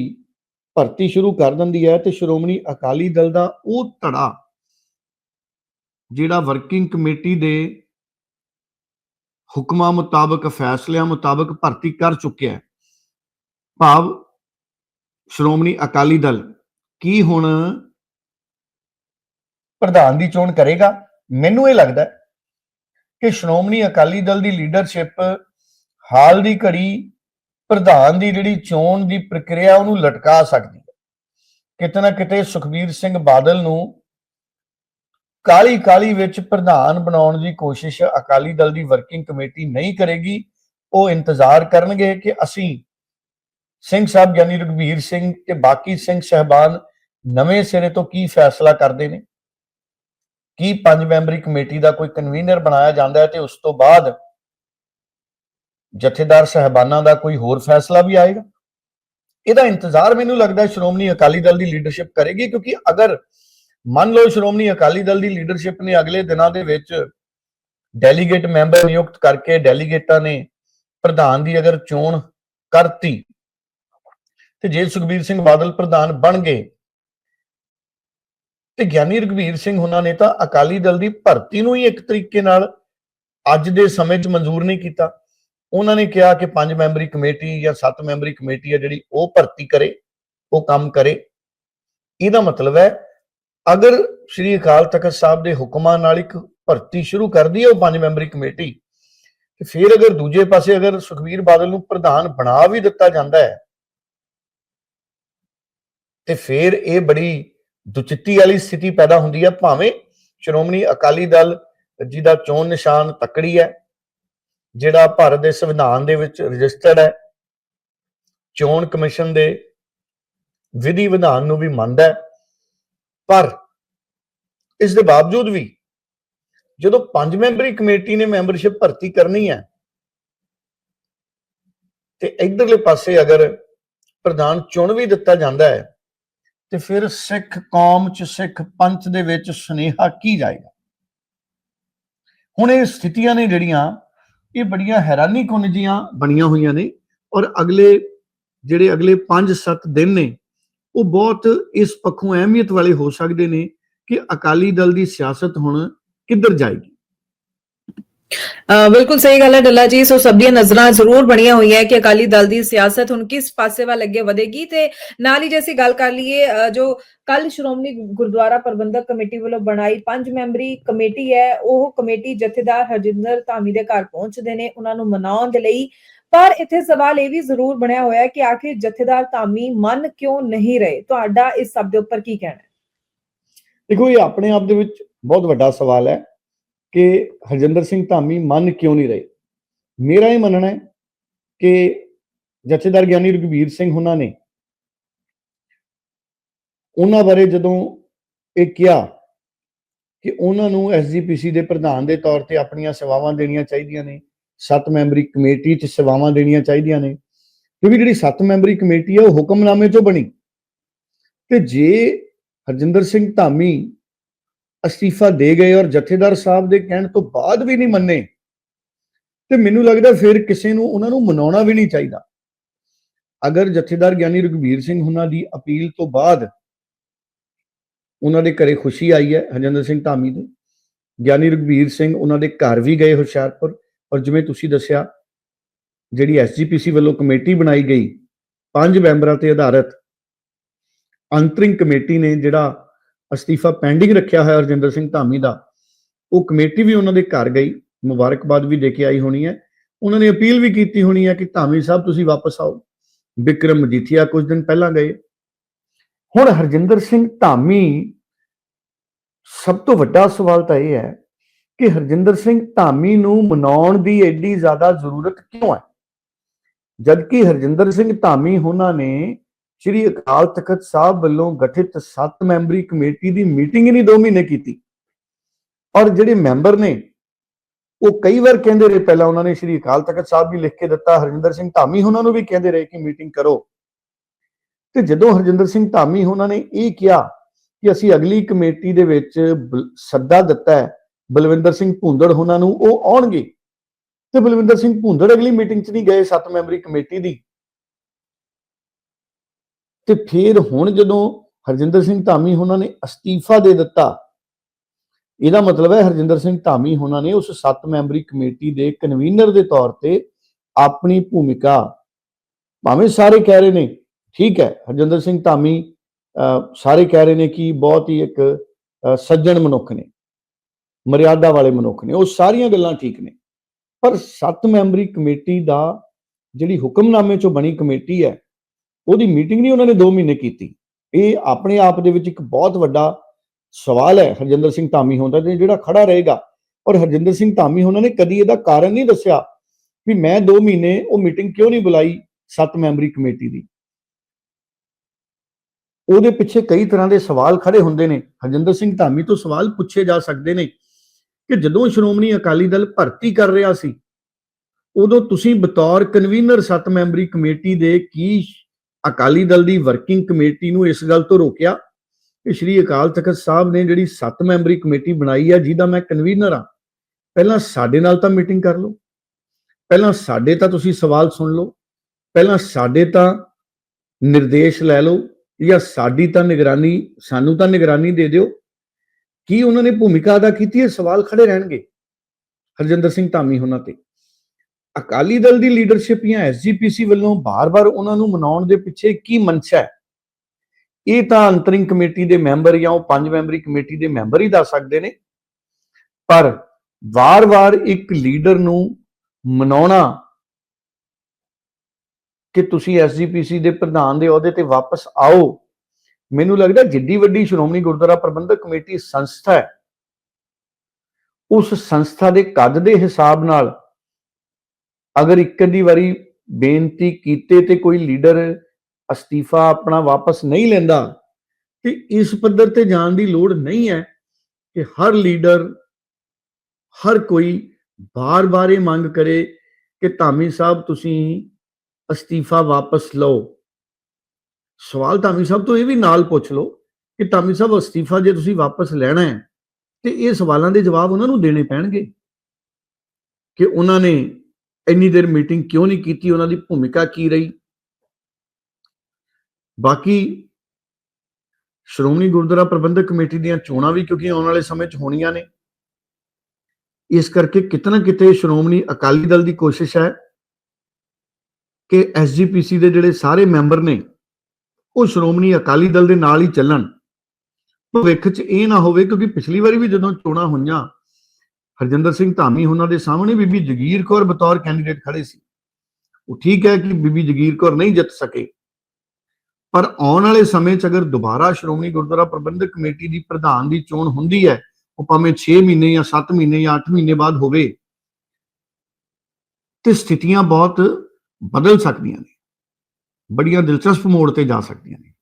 ਭਰਤੀ ਸ਼ੁਰੂ ਕਰ ਦਿੰਦੀ ਹੈ ਤੇ ਸ਼੍ਰੋਮਣੀ ਅਕਾਲੀ ਦਲ ਦਾ ਉਹ ਧੜਾ ਜਿਹੜਾ ਵਰਕਿੰਗ ਕਮੇਟੀ ਦੇ ਹੁਕਮਾਂ ਮੁਤਾਬਕ, ਫੈਸਲਿਆਂ ਮੁਤਾਬਕ ਭਰਤੀ ਕਰ ਚੁੱਕਿਆ ਹੈ, ਭਾਵ ਸ਼੍ਰੋਮਣੀ ਅਕਾਲੀ ਦਲ ਕੀ ਹੁਣ ਪ੍ਰਧਾਨ ਦੀ ਚੋਣ ਕਰੇਗਾ? ਮੈਨੂੰ ਇਹ ਲੱਗਦਾ ਕਿ ਸ਼੍ਰੋਮਣੀ ਅਕਾਲੀ ਦਲ ਦੀ ਲੀਡਰਸ਼ਿਪ ਹਾਲ ਦੀ ਘੜੀ ਪ੍ਰਧਾਨ ਦੀ ਜਿਹੜੀ ਚੋਣ ਦੀ ਪ੍ਰਕਿਰਿਆ ਉਹਨੂੰ ਲਟਕਾ ਸਕਦੀ ਹੈ। ਕਿਤੇ ਨਾ ਕਿਤੇ ਸੁਖਬੀਰ ਸਿੰਘ ਬਾਦਲ ਨੂੰ ਕਾਲੀ ਕਾਲੀ ਵਿੱਚ ਪ੍ਰਧਾਨ ਬਣਾਉਣ ਦੀ ਕੋਸ਼ਿਸ਼ ਅਕਾਲੀ ਦਲ ਦੀ ਵਰਕਿੰਗ ਕਮੇਟੀ ਨਹੀਂ ਕਰੇਗੀ, ਉਹ ਇੰਤਜ਼ਾਰ ਕਰਨਗੇ ਕਿ ਅਸੀਂ ਸਿੰਘ ਸਾਹਿਬ ਯਾਨੀ ਰਘਬੀਰ ਸਿੰਘ ਤੇ ਬਾਕੀ ਸਿੰਘ ਸਹਿਬਾਨ ਨਵੇਂ ਸਿਰੇ ਤੋਂ ਕੀ ਫੈਸਲਾ ਕਰਦੇ ਨੇ। ਕੀ ਪੰਜ ਮੈਂਬਰੀ ਕਮੇਟੀ ਦਾ ਕੋਈ ਕਨਵੀਨਰ ਬਣਾਇਆ ਜਾਂਦਾ ਹੈ ਤੇ ਉਸ ਤੋਂ ਬਾਅਦ ਜਥੇਦਾਰ ਸਹਿਬਾਨਾਂ ਦਾ ਕੋਈ ਹੋਰ ਫੈਸਲਾ ਵੀ ਆਏਗਾ? ਇਹਦਾ ਇੰਤਜ਼ਾਰ ਮੈਨੂੰ ਲੱਗਦਾ ਹੈ ਸ਼੍ਰੋਮਣੀ ਅਕਾਲੀ ਦਲ ਦੀ ਲੀਡਰਸ਼ਿਪ ਕਰੇਗੀ, ਕਿਉਂਕਿ ਅਗਰ ਮੰਨ ਲਓ ਸ਼੍ਰੋਮਣੀ ਅਕਾਲੀ ਦਲ ਦੀ ਲੀਡਰਸ਼ਿਪ ਨੇ ਅਗਲੇ ਦਿਨਾਂ ਦੇ ਵਿੱਚ ਡੈਲੀਗੇਟ ਮੈਂਬਰ ਨਿਯੁਕਤ ਕਰਕੇ ਡੈਲੀਗੇਟਾਂ ਨੇ ਪ੍ਰਧਾਨ ਦੀ ਅਗਰ ਚੋਣ ਕਰਤੀ ਤੇ ਜੇ ਸੁਖਬੀਰ ਸਿੰਘ ਬਾਦਲ ਪ੍ਰਧਾਨ ਬਣ ਗਏ ਤੇ ਗਿਆਨੀ ਰਘਵੀਰ ਸਿੰਘ ਉਹਨਾਂ ਨੇ ਤਾਂ ਅਕਾਲੀ ਦਲ ਦੀ ਭਰਤੀ ਨੂੰ ਹੀ ਇੱਕ ਤਰੀਕੇ ਨਾਲ ਅੱਜ ਦੇ ਸਮੇਂ 'ਚ ਮਨਜ਼ੂਰ ਨਹੀਂ ਕੀਤਾ। ਉਹਨਾਂ ਨੇ ਕਿਹਾ ਕਿ ਪੰਜ ਮੈਂਬਰੀ ਕਮੇਟੀ ਜਾਂ ਸੱਤ ਮੈਂਬਰੀ ਕਮੇਟੀ ਹੈ ਜਿਹੜੀ ਉਹ ਭਰਤੀ ਕਰੇ, ਉਹ ਕੰਮ ਕਰੇ। ਇਹਦਾ ਮਤਲਬ ਹੈ, ਅਗਰ ਸ੍ਰੀ ਅਕਾਲ ਤਖਤ ਸਾਹਿਬ ਦੇ ਹੁਕਮਾਂ ਨਾਲ ਇੱਕ ਭਰਤੀ ਸ਼ੁਰੂ ਕਰਦੀ ਹੈ ਉਹ ਪੰਜ ਮੈਂਬਰੀ ਕਮੇਟੀ, ਤੇ ਫਿਰ ਅਗਰ ਦੂਜੇ ਪਾਸੇ ਅਗਰ ਸੁਖਬੀਰ ਬਾਦਲ ਨੂੰ ਪ੍ਰਧਾਨ ਬਣਾ ਵੀ ਦਿੱਤਾ ਜਾਂਦਾ ਹੈ, ਤੇ ਫਿਰ ਇਹ ਬੜੀ ਦੁਚਿੱਤੀ ਵਾਲੀ ਸਥਿਤੀ ਪੈਦਾ ਹੁੰਦੀ ਹੈ, ਭਾਵੇਂ ਸ਼੍ਰੋਮਣੀ ਅਕਾਲੀ ਦਲ ਜੀ ਦਾ ਚੋਣ ਨਿਸ਼ਾਨ ਤੱਕੜੀ ਹੈ, ਜਿਹੜਾ ਭਾਰਤ ਦੇ ਸੰਵਿਧਾਨ ਦੇ ਵਿੱਚ ਰਜਿਸਟਰਡ ਹੈ, ਚੋਣ ਕਮਿਸ਼ਨ ਦੇ ਵਿਧੀ ਵਿਧਾਨ ਨੂੰ ਵੀ ਮੰਨਦਾ ਹੈ, ਪਰ ਇਸ ਦੇ ਬਾਵਜੂਦ ਵੀ ਜਦੋਂ ਪੰਜ ਮੈਂਬਰੀ ਕਮੇਟੀ ਨੇ ਮੈਂਬਰਸ਼ਿਪ ਭਰਤੀ ਕਰਨੀ ਹੈ, ਤੇ ਇਧਰਲੇ ਪਾਸੇ ਅਗਰ ਪ੍ਰਧਾਨ ਚੁਣ ਵੀ ਦਿੱਤਾ ਜਾਂਦਾ ਹੈ ਤੇ ਫਿਰ ਸਿੱਖ ਕੌਮ ਚ, ਸਿੱਖ ਪੰਥ ਦੇ ਵਿੱਚ ਸੁਨੇਹਾ ਕੀ ਜਾਏਗਾ? ਹੁਣ ਇਹ ਸਥਿਤੀਆਂ ਨੇ ਜਿਹੜੀਆਂ, ਇਹ ਬੜੀਆਂ ਹੈਰਾਨੀ ਕੁਨ ਜੀਆਂ ਬਣੀਆਂ ਹੋਈਆਂ ਨੇ ਔਰ ਅਗਲੇ, ਜਿਹੜੇ ਅਗਲੇ 5-7 ਦਿਨ ਨੇ, ਉਹ ਬਹੁਤ ਇਸ ਪੱਖੋਂ ਅਹਿਮੀਅਤ ਵਾਲੇ ਹੋ ਸਕਦੇ ਨੇ ਕਿ ਅਕਾਲੀ ਦਲ ਦੀ ਸਿਆਸਤ ਹੁਣ ਕਿੱਧਰ ਜਾਏਗੀ। ਬਿਲਕੁਲ ਸਹੀ ਗੱਲ ਹੈ ਡੱਲਾ ਜੀ, ਸੋ ਸਭ ਦੀਆਂ ਨਜ਼ਰਾਂ ਜ਼ਰੂਰ ਬਣੀਆਂ ਹੋਈਆਂ ਕਿ ਅਕਾਲੀ ਦਲ ਦੀ ਸਿਆਸਤ ਹੁਣ ਕਿਸ ਪਾਸੇ ਵੱਲ ਅੱਗੇ ਵਧੇਗੀ ਤੇ ਨਾਲ ਹੀ ਜੇ ਗੱਲ ਕਰ ਲਈਏ ਜੋ ਕੱਲ ਸ਼੍ਰੋਮਣੀ ਗੁਰਦੁਆਰਾ ਪ੍ਰਬੰਧਕ ਕਮੇਟੀ ਵੱਲੋਂ ਬਣਾਈ ਪੰਜ ਮੈਂਬਰੀ ਕਮੇਟੀ ਹੈ, ਉਹ ਕਮੇਟੀ ਜਥੇਦਾਰ ਹਰਜਿੰਦਰ ਧਾਮੀ ਦੇ ਘਰ ਪਹੁੰਚਦੇ ਨੇ, ਉਹਨਾਂ ਨੂੰ ਮਨਾਉਣ ਦੇ ਲਈ। ਪਰ ਇੱਥੇ ਸਵਾਲ ਇਹ ਵੀ ਜ਼ਰੂਰ ਬਣਿਆ ਹੋਇਆ ਕਿ ਆਖਿਰ ਜਥੇਦਾਰ ਧਾਮੀ ਮੰਨ ਕਿਉਂ ਨਹੀਂ ਰਹੇ? ਤੁਹਾਡਾ ਇਸ ਸਭ ਦੇ ਉੱਪਰ ਕੀ ਕਹਿਣਾ ਹੈ? ਦੇਖੋ ਇਹ ਆਪਣੇ ਆਪ ਦੇ ਵਿੱਚ ਬਹੁਤ ਵੱਡਾ ਸਵਾਲ ਹੈ। ਕਿ ਹਰਜਿੰਦਰ ਸਿੰਘ ਧਾਮੀ ਮੰਨ ਕਿਉਂ ਨਹੀਂ ਰਹੇ? ਮੇਰਾ ਇਹ ਮੰਨਣਾ ਹੈ ਕਿ ਜਥੇਦਾਰ ਗਿਆਨੀ ਰਘਬੀਰ ਸਿੰਘ ਉਹਨਾਂ ਨੇ ਉਹਨਾਂ ਬਾਰੇ ਜਦੋਂ ਇਹ ਕਿਹਾ ਕਿ ਉਹਨਾਂ ਨੂੰ ਐਸਜੀਪੀਸੀ ਦੇ ਪ੍ਰਧਾਨ ਦੇ ਤੌਰ ਤੇ ਆਪਣੀਆਂ ਸੇਵਾਵਾਂ ਦੇਣੀਆਂ ਚਾਹੀਦੀਆਂ ਨੇ, ਸੱਤ ਮੈਂਬਰੀ ਕਮੇਟੀ 'ਚ ਸੇਵਾਵਾਂ ਦੇਣੀਆਂ ਚਾਹੀਦੀਆਂ ਨੇ, ਕਿਉਂਕਿ ਜਿਹੜੀ ਸੱਤ ਮੈਂਬਰੀ ਕਮੇਟੀ ਹੈ ਉਹ ਹੁਕਮਨਾਮੇ 'ਚੋਂ ਬਣੀ। ਤੇ ਜੇ ਹਰਜਿੰਦਰ ਸਿੰਘ ਧਾਮੀ ਅਸਤੀਫਾ ਦੇ ਗਏ ਔਰ ਜਥੇਦਾਰ ਸਾਹਿਬ ਦੇ ਕਹਿਣ ਤੋਂ ਬਾਅਦ ਵੀ ਨਹੀਂ ਮੰਨੇ, ਤੇ ਮੈਨੂੰ ਲੱਗਦਾ ਫਿਰ ਕਿਸੇ ਨੂੰ, ਉਹਨਾਂ ਨੂੰ ਮਨਾਉਣਾ ਵੀ ਨਹੀਂ ਚਾਹੀਦਾ। ਅਗਰ ਜਥੇਦਾਰ ਗਿਆਨੀ ਰਘਬੀਰ ਸਿੰਘ ਉਹਨਾਂ ਦੀ ਅਪੀਲ ਤੋਂ ਬਾਅਦ ਉਹਨਾਂ ਦੇ ਘਰੇ ਖੁਸ਼ੀ ਆਈ ਹੈ, ਹਰਜਿੰਦਰ ਸਿੰਘ ਧਾਮੀ ਦੇ, ਗਿਆਨੀ ਰਘਬੀਰ ਸਿੰਘ ਉਹਨਾਂ ਦੇ ਘਰ ਵੀ ਗਏ ਹੁਸ਼ਿਆਰਪੁਰ, ਔਰ ਜਿਵੇਂ ਤੁਸੀਂ ਦੱਸਿਆ, ਜਿਹੜੀ ਐਸਜੀਪੀਸੀ ਵੱਲੋਂ ਕਮੇਟੀ ਬਣਾਈ ਗਈ, ਪੰਜ ਮੈਂਬਰਾਂ ਤੇ ਆਧਾਰਿਤ, ਅੰਤਰਿੰਗ ਕਮੇਟੀ ਨੇ ਜਿਹੜਾ ਅਸਤੀਫਾ ਪੈਂਡਿੰਗ ਰੱਖਿਆ ਹੋਇਆ ਹਰਜਿੰਦਰ ਸਿੰਘ ਧਾਮੀ ਦਾ, ਉਹ ਕਮੇਟੀ ਵੀ ਉਹਨਾਂ ਦੇ ਘਰ ਗਈ, ਮੁਬਾਰਕਬਾਦ ਵੀ ਦੇ ਕੇ ਆਈ ਹੋਣੀ ਹੈ। ਉਹਨਾਂ ਨੇ ਅਪੀਲ ਵੀ ਕੀਤੀ ਹੋਣੀ ਹੈ ਕਿ ਧਾਮੀ ਸਾਹਿਬ ਤੁਸੀਂ ਵਾਪਸ ਆਓ। ਵਿਕਰਮ ਮਜੀਠੀਆ ਕੁਝ ਦਿਨ ਪਹਿਲਾਂ ਗਏ। ਹੁਣ ਹਰਜਿੰਦਰ ਸਿੰਘ ਧਾਮੀ, ਸਭ ਤੋਂ ਵੱਡਾ ਸਵਾਲ ਤਾਂ ਇਹ ਹੈ ਕਿ ਹਰਜਿੰਦਰ ਸਿੰਘ ਧਾਮੀ ਨੂੰ ਮਨਾਉਣ ਦੀ ਐਡੀ ਜ਼ਿਆਦਾ ਜ਼ਰੂਰਤ ਕਿਉਂ ਹੈ? ਜਦਕਿ ਹਰਜਿੰਦਰ ਸਿੰਘ ਧਾਮੀ ਉਹਨਾਂ ਨੇ ਸ਼੍ਰੀ ਅਕਾਲ ਤਖਤ ਸਾਹਿਬ ਵੱਲੋਂ ਗਠਿਤ 7 ਮੈਂਬਰੀ ਕਮੇਟੀ ਦੀ ਮੀਟਿੰਗ ਹੀ ਨਹੀਂ 2 ਮਹੀਨੇ ਕੀਤੀ। ਔਰ ਜਿਹੜੇ ਮੈਂਬਰ ਨੇ, ਉਹ ਕਈ ਵਾਰ ਕਹਿੰਦੇ ਰਹੇ, ਪਹਿਲਾਂ ਉਹਨਾਂ ਨੇ ਸ਼੍ਰੀ ਅਕਾਲ ਤਖਤ ਸਾਹਿਬ ਵੀ ਲਿਖ ਕੇ ਦਿੱਤਾ, ਹਰਜਿੰਦਰ ਸਿੰਘ ਧਾਮੀ ਉਹਨਾਂ ਨੂੰ ਵੀ ਕਹਿੰਦੇ ਰਹੇ ਕਿ ਮੀਟਿੰਗ ਕਰੋ। ਤੇ ਜਦੋਂ ਹਰਜਿੰਦਰ ਸਿੰਘ ਧਾਮੀ ਉਹਨਾਂ ਨੇ ਇਹ ਕਿਹਾ ਕਿ ਅਸੀਂ ਅਗਲੀ ਕਮੇਟੀ ਦੇ ਵਿੱਚ ਬਲ- ਸੱਦਾ ਦਿੱਤਾ ਹੈ, ਬਲਵਿੰਦਰ ਸਿੰਘ ਭੁੰਦੜ ਉਹਨਾਂ ਨੂੰ, ਉਹ ਆਉਣਗੇ। ਤੇ ਬਲਵਿੰਦਰ ਸਿੰਘ ਭੁੰਦੜ ਅਗਲੀ ਮੀਟਿੰਗ 'ਚ ਨਹੀਂ ਗਏ ਸੱਤ ਮੈਂਬਰੀ ਕਮੇਟੀ ਦੀ। ਤੇ ਫਿਰ ਹੁਣ ਜਦੋਂ ਹਰਜਿੰਦਰ ਸਿੰਘ ਧਾਮੀ ਉਹਨਾਂ ਨੇ ਅਸਤੀਫਾ ਦੇ ਦਿੱਤਾ ਇਹਦਾ ਮਤਲਬ ਹੈ ਹਰਜਿੰਦਰ ਸਿੰਘ ਧਾਮੀ ਉਹਨਾਂ ਨੇ ਉਸ 7 ਮੈਂਬਰੀ ਕਮੇਟੀ ਦੇ ਕਨਵੀਨਰ ਦੇ ਤੌਰ ਤੇ ਆਪਣੀ ਭੂਮਿਕਾ ਭਾਵੇਂ ਸਾਰੇ ਕਹਿ ਰਹੇ ਨੇ ਠੀਕ ਹੈ ਹਰਜਿੰਦਰ ਸਿੰਘ ਧਾਮੀ ਅਹ, ਸਾਰੇ ਕਹਿ ਰਹੇ ਨੇ ਕਿ ਬਹੁਤ ਹੀ ਇੱਕ ਸੱਜਣ ਮਨੁੱਖ ਨੇ ਮਰਿਆਦਾ ਵਾਲੇ ਮਨੁੱਖ ਨੇ ਉਹ ਸਾਰੀਆਂ ਗੱਲਾਂ ਠੀਕ ਨੇ ਪਰ 7 ਮੈਂਬਰੀ ਕਮੇਟੀ ਦਾ ਜਿਹੜੀ ਹੁਕਮਨਾਮੇ ਚੋਂ ਬਣੀ ਕਮੇਟੀ ਹੈ ਉਹਦੀ ਮੀਟਿੰਗ ਨਹੀਂ ਉਹਨਾਂ ਨੇ 2 ਮਹੀਨੇ ਕੀਤੀ। ਇਹ ਆਪਣੇ ਆਪ ਦੇ ਵਿੱਚ ਇੱਕ ਬਹੁਤ ਵੱਡਾ ਸਵਾਲ ਹੈ, ਹਰਜਿੰਦਰ ਸਿੰਘ ਧਾਮੀ ਹੁੰਦਾ ਤੇ ਜਿਹੜਾ ਖੜਾ ਰਹੇਗਾ। ਔਰ ਹਰਜਿੰਦਰ ਸਿੰਘ ਧਾਮੀ ਉਹਨਾਂ ਨੇ ਕਦੀ ਇਹਦਾ ਕਾਰਨ ਨਹੀਂ ਦੱਸਿਆ ਵੀ ਮੈਂ 2 ਮਹੀਨੇ ਉਹ ਮੀਟਿੰਗ ਕਿਉਂ ਨਹੀਂ ਬੁਲਾਈ ਸੱਤ ਮੈਂਬਰੀ ਕਮੇਟੀ ਦੀ। ਉਹਦੇ ਪਿੱਛੇ ਕਈ ਤਰ੍ਹਾਂ ਦੇ ਸਵਾਲ ਖੜੇ ਹੁੰਦੇ ਨੇ। ਹਰਜਿੰਦਰ ਸਿੰਘ ਧਾਮੀ ਤੋਂ ਸਵਾਲ ਪੁੱਛੇ ਜਾ ਸਕਦੇ ਨੇ ਕਿ ਜਦੋਂ ਸ਼੍ਰੋਮਣੀ ਅਕਾਲੀ ਦਲ ਭਰਤੀ ਕਰ ਰਿਹਾ ਸੀ, ਉਦੋਂ ਤੁਸੀਂ ਬਤੌਰ ਕਨਵੀਨਰ ਸੱਤ ਮੈਂਬਰੀ ਕਮੇਟੀ ਦੇ ਕੀ ਅਕਾਲੀ ਦਲ ਦੀ ਵਰਕਿੰਗ ਕਮੇਟੀ ਨੂੰ ਇਸ ਗੱਲ ਤੋਂ ਰੋਕਿਆ ਕਿ ਸ਼੍ਰੀ ਅਕਾਲ ਤਖਤ ਸਾਹਿਬ ਨੇ ਜਿਹੜੀ 7 ਮੈਂਬਰੀ ਕਮੇਟੀ ਬਣਾਈ ਹੈ ਜਿਹਦਾ ਮੈਂ ਕਨਵੀਨਰ ਹਾਂ ਪਹਿਲਾਂ ਸਾਡੇ ਨਾਲ ਤਾਂ ਮੀਟਿੰਗ ਕਰ ਲਓ, ਪਹਿਲਾਂ ਸਾਡੇ ਤਾਂ ਤੁਸੀਂ ਸਵਾਲ ਸੁਣ ਲਓ, ਪਹਿਲਾਂ ਸਾਡੇ ਤਾਂ ਨਿਰਦੇਸ਼ ਲੈ ਲਓ ਜਾਂ ਸਾਡੀ ਤਾਂ ਨਿਗਰਾਨੀ, ਸਾਨੂੰ ਤਾਂ ਨਿਗਰਾਨੀ ਦੇ ਦਿਓ, ਕੀ ਉਹਨਾਂ ਨੇ ਭੂਮਿਕਾ ਅਦਾ ਕੀਤੀ ਹੈ? ਸਵਾਲ ਖੜੇ ਰਹਿਣਗੇ। ਹਰਜਿੰਦਰ ਸਿੰਘ ਧਾਮੀ ਉਹਨਾਂ ਤੇ। ਅਕਾਲੀ ਦਲ ਦੀ ਲੀਡਰਸ਼ਿਪ ਜਾਂ ਐਸਜੀਪੀਸੀ ਵੱਲੋਂ ਬਾਰ-ਬਾਰ ਉਹਨਾਂ ਨੂੰ ਮਨਾਉਣ ਦੇ ਪਿੱਛੇ ਕੀ ਮਨਸ਼ਾ ਹੈ? ਇਹ ਤਾਂ ਅੰਤਰਿੰਗ ਕਮੇਟੀ ਦੇ ਮੈਂਬਰ ਜਾਂ ਉਹ ਪੰਜ ਮੈਂਬਰੀ ਕਮੇਟੀ ਦੇ ਮੈਂਬਰ ਹੀ ਦੱਸ ਸਕਦੇ ਨੇ। ਪਰ ਵਾਰ-ਵਾਰ ਇੱਕ ਲੀਡਰ ਨੂੰ ਮਨਾਉਣਾ ਕਿ ਤੁਸੀਂ ਐਸਜੀਪੀਸੀ ਦੇ ਪ੍ਰਧਾਨ ਦੇ ਅਹੁਦੇ ਤੇ ਵਾਪਸ ਆਓ, ਮੈਨੂੰ ਲੱਗਦਾ ਜਿੱਡੀ ਵੱਡੀ ਸ਼੍ਰੋਮਣੀ ਗੁਰਦੁਆਰਾ ਪ੍ਰਬੰਧਕ ਕਮੇਟੀ ਸੰਸਥਾ ਹੈ। ਉਸ ਸੰਸਥਾ ਦੇ ਕੱਦ ਦੇ ਹਿਸਾਬ ਨਾਲ ਅਗਰ ਇੱਕ ਅੱਧੀ ਵਾਰੀ ਬੇਨਤੀ ਕੀਤੇ ਤੇ ਕੋਈ ਲੀਡਰ ਅਸਤੀਫਾ ਆਪਣਾ ਵਾਪਸ ਨਹੀਂ ਲੈਂਦਾ, ਤੇ ਇਸ ਪੱਧਰ ਤੇ ਜਾਣ ਦੀ ਲੋੜ ਨਹੀਂ ਹੈ ਕਿ ਹਰ ਲੀਡਰ, ਹਰ ਕੋਈ ਬਾਰ-ਬਾਰ ਇਹ ਮੰਗ ਕਰੇ ਕਿ ਧਾਮੀ ਸਾਹਿਬ ਤੁਸੀਂ ਅਸਤੀਫਾ ਵਾਪਸ ਲਓ। ਸਵਾਲ ਧਾਮੀ ਸਾਹਿਬ ਤੋਂ ਇਹ ਵੀ ਨਾਲ ਪੁੱਛ ਲਓ ਕਿ ਧਾਮੀ ਸਾਹਿਬ ਅਸਤੀਫਾ ਜੇ ਤੁਸੀਂ ਵਾਪਸ ਲੈਣਾ ਹੈ, ਤੇ ਇਹ ਸਵਾਲਾਂ ਦੇ ਜਵਾਬ ਉਹਨਾਂ ਨੂੰ ਦੇਣੇ ਪੈਣਗੇ ਕਿ ਉਹਨਾਂ ਨੇ ਇੰਨੀ ਦੇਰ ਮੀਟਿੰਗ ਕਿਉਂ ਨਹੀਂ ਕੀਤੀ? ਉਹਨਾਂ ਦੀ ਭੂਮਿਕਾ ਕੀ ਰਹੀ? ਬਾਕੀ ਸ਼੍ਰੋਮਣੀ ਗੁਰਦੁਆਰਾ ਪ੍ਰਬੰਧਕ ਕਮੇਟੀ ਦੀਆਂ ਚੋਣਾਂ ਵੀ ਕਿਉਂਕਿ ਆਉਣ ਵਾਲੇ ਸਮੇਂ 'ਚ ਹੋਣੀਆਂ ਨੇ। ਇਸ ਕਰਕੇ ਕਿਤਨਾ ਕਿਤੇ ਸ਼੍ਰੋਮਣੀ ਅਕਾਲੀ ਦਲ ਦੀ ਕੋਸ਼ਿਸ਼ ਹੈ ਕਿ ਐਸਜੀਪੀਸੀ ਦੇ ਜਿਹੜੇ ਸਾਰੇ ਮੈਂਬਰ ਨੇ, ਉਹ ਸ਼੍ਰੋਮਣੀ ਅਕਾਲੀ ਦਲ ਦੇ ਨਾਲ ਹੀ ਚੱਲਣ। ਭਵਿੱਖ 'ਚ ਇਹ ਨਾ ਹੋਵੇ ਕਿਉਂਕਿ ਪਿਛਲੀ ਵਾਰੀ ਵੀ ਜਦੋਂ ਚੋਣਾਂ ਹੋਈਆਂ ਹਰਜਿੰਦਰ ਸਿੰਘ ਧਾਮੀ ਉਹਨਾਂ ਦੇ ਸਾਹਮਣੇ ਬੀਬੀ ਜਗੀਰ ਕੌਰ ਬਤੌਰ ਕੈਂਡੀਡੇਟ ਖੜੇ ਸੀ। ਉਹ ਠੀਕ ਹੈ ਕਿ ਬੀਬੀ ਜਗੀਰ ਕੌਰ ਨਹੀਂ ਜਿੱਤ ਸਕੇ। ਪਰ ਆਉਣ ਵਾਲੇ ਸਮੇਂ 'ਚ ਅਗਰ ਦੁਬਾਰਾ ਸ਼੍ਰੋਮਣੀ ਗੁਰਦੁਆਰਾ ਪ੍ਰਬੰਧਕ ਕਮੇਟੀ ਦੀ ਪ੍ਰਧਾਨ ਦੀ ਚੋਣ ਹੁੰਦੀ ਹੈ, ਉਹ ਭਾਵੇਂ 6 ਮਹੀਨੇ ਜਾਂ 7 ਮਹੀਨੇ ਜਾਂ 8 ਮਹੀਨੇ ਬਾਅਦ ਹੋਵੇ, ਤੇ ਸਥਿਤੀਆਂ ਬਹੁਤ ਬਦਲ ਸਕਦੀਆਂ ਨੇ। ਬੜੀਆਂ ਦਿਲਚਸਪ ਮੋੜ ਤੇ ਜਾ ਸਕਦੀਆਂ ਨੇ।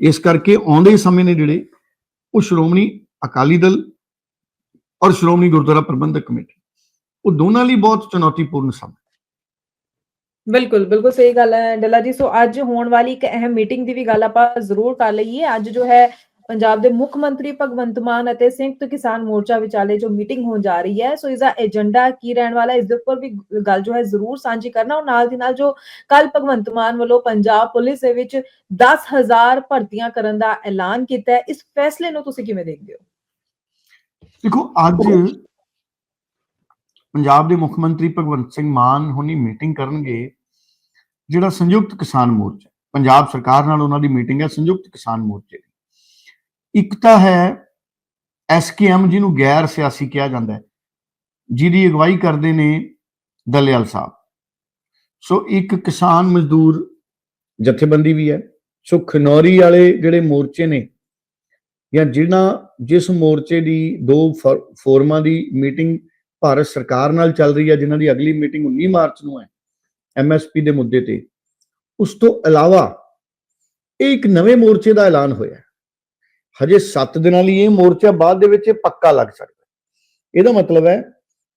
ਇਸ ਕਰਕੇ ਆਉਂਦੇ ਸਮੇਂ ਨੇ ਜਿਹੜੇ ਉਹ ਸ਼੍ਰੋਮਣੀ ਅਕਾਲੀ ਦਲ ਔਰ ਸ਼੍ਰੋਮਣੀ ਗੁਰਦੁਆਰਾ ਪ੍ਰਬੰਧਕ ਕਮੇਟੀ। ਉਹ ਦੋਨਾਂ ਲਈ ਬਹੁਤ ਚੁਣੌਤੀਪੂਰਨ ਸਮਾਂ ਬਿਲਕੁਲ ਬਿਲਕੁਲ ਸਹੀ ਗੱਲ ਹੈ ਡੱਲਾ ਜੀ। ਸੋ ਅੱਜ ਹੋਣ ਵਾਲੀ ਇੱਕ ਅਹਿਮ ਮੀਟਿੰਗ ਦੀ ਵੀ ਗੱਲ ਆਪਾਂ ਜ਼ਰੂਰ ਕਰ ਲਈਏ। ਅੱਜ ਜੋ ਹੈ ਪੰਜਾਬ ਦੇ ਮੁੱਖ ਮੰਤਰੀ ਭਗਵੰਤ ਮਾਨ ਅਤੇ ਸੰਯੁਕਤ ਕਿਸਾਨ ਮੋਰਚਾ ਵਿਚਾਲੇ ਜੋ ਮੀਟਿੰਗ ਹੋਣ ਜਾ ਰਹੀ ਹੈ, ਸੋ ਇਸ ਦਾ ਏਜੰਡਾ ਕੀ ਰਹਿਣ ਵਾਲਾ ਹੈ, ਇਸ ਦੇ ਉੱਪਰ ਵੀ ਗੱਲ ਜੋ ਹੈ ਜ਼ਰੂਰ ਸਾਂਝੀ ਕਰਨਾ। ਔਰ ਨਾਲ ਦੀ ਨਾਲ ਜੋ ਕੱਲ ਭਗਵੰਤ ਮਾਨ ਵੱਲੋਂ ਪੰਜਾਬ ਪੁਲਿਸ ਦੇ ਵਿੱਚ 10000 ਭਰਤੀਆਂ ਕਰਨ ਦਾ ਐਲਾਨ ਕੀਤਾ ਹੈ, ਇਸ ਫੈਸਲੇ ਨੂੰ ਤੁਸੀਂ ਕਿਵੇਂ ਦੇਖਦੇ ਹੋ? ਦੇਖੋ ਅੱਜ ਪੰਜਾਬ ਦੇ ਮੁੱਖ ਮੰਤਰੀ ਭਗਵੰਤ ਸਿੰਘ ਮਾਨ ਹੁਣੀ ਮੀਟਿੰਗ ਕਰਨਗੇ ਜਿਹੜਾ ਸੰਯੁਕਤ ਕਿਸਾਨ ਮੋਰਚਾ ਪੰਜਾਬ ਸਰਕਾਰ ਨਾਲ ਉਹਨਾਂ ਦੀ ਮੀਟਿੰਗ ਹੈ ਸੰਯੁਕਤ ਕਿਸਾਨ ਮੋਰਚੇ ਦੀ। ਇੱਕ ਤਾਂ ਹੈ ਐਸਕੇਐਮ ਜਿਹਨੂੰ ਗੈਰ ਸਿਆਸੀ ਕਿਹਾ ਜਾਂਦਾ ਹੈ ਜਿਹਦੀ ਅਗਵਾਈ ਕਰਦੇ ਨੇ ਦਲਿਆਲ ਸਾਹਿਬ। ਸੋ ਇੱਕ ਕਿਸਾਨ ਮਜ਼ਦੂਰ ਜਥੇਬੰਦੀ ਵੀ ਹੈ ਸੋ ਖਨੌਰੀ ਵਾਲੇ ਜਿਹੜੇ ਮੋਰਚੇ ਨੇ ਜਾਂ ਜਿਨ੍ਹਾਂ, ਜਿਸ ਮੋਰਚੇ ਦੀ ਦੋ ਫਰ- ਫੋਰਮਾਂ ਦੀ ਮੀਟਿੰਗ ਭਾਰਤ ਸਰਕਾਰ ਨਾਲ ਚੱਲ ਰਹੀ ਹੈ, ਜਿਨ੍ਹਾਂ ਦੀ ਅਗਲੀ ਮੀਟਿੰਗ 19 ਮਾਰਚ ਨੂੰ ਹੈ ਐਮਐਸਪੀ ਦੇ ਮੁੱਦੇ ਤੇ, ਉਸ ਤੋਂ ਇਲਾਵਾ ਇਹ ਇੱਕ ਨਵੇਂ ਮੋਰਚੇ ਦਾ ਐਲਾਨ ਹੋਇਆ ਹਜੇ 7 ਦਿਨਾਂ ਲਈ ਇਹ ਮੋਰਚਾ ਬਾਅਦ ਦੇ ਵਿੱਚ ਇਹ ਪੱਕਾ ਲੱਗ ਸਕਦਾ ਇਹਦਾ ਮਤਲਬ ਹੈ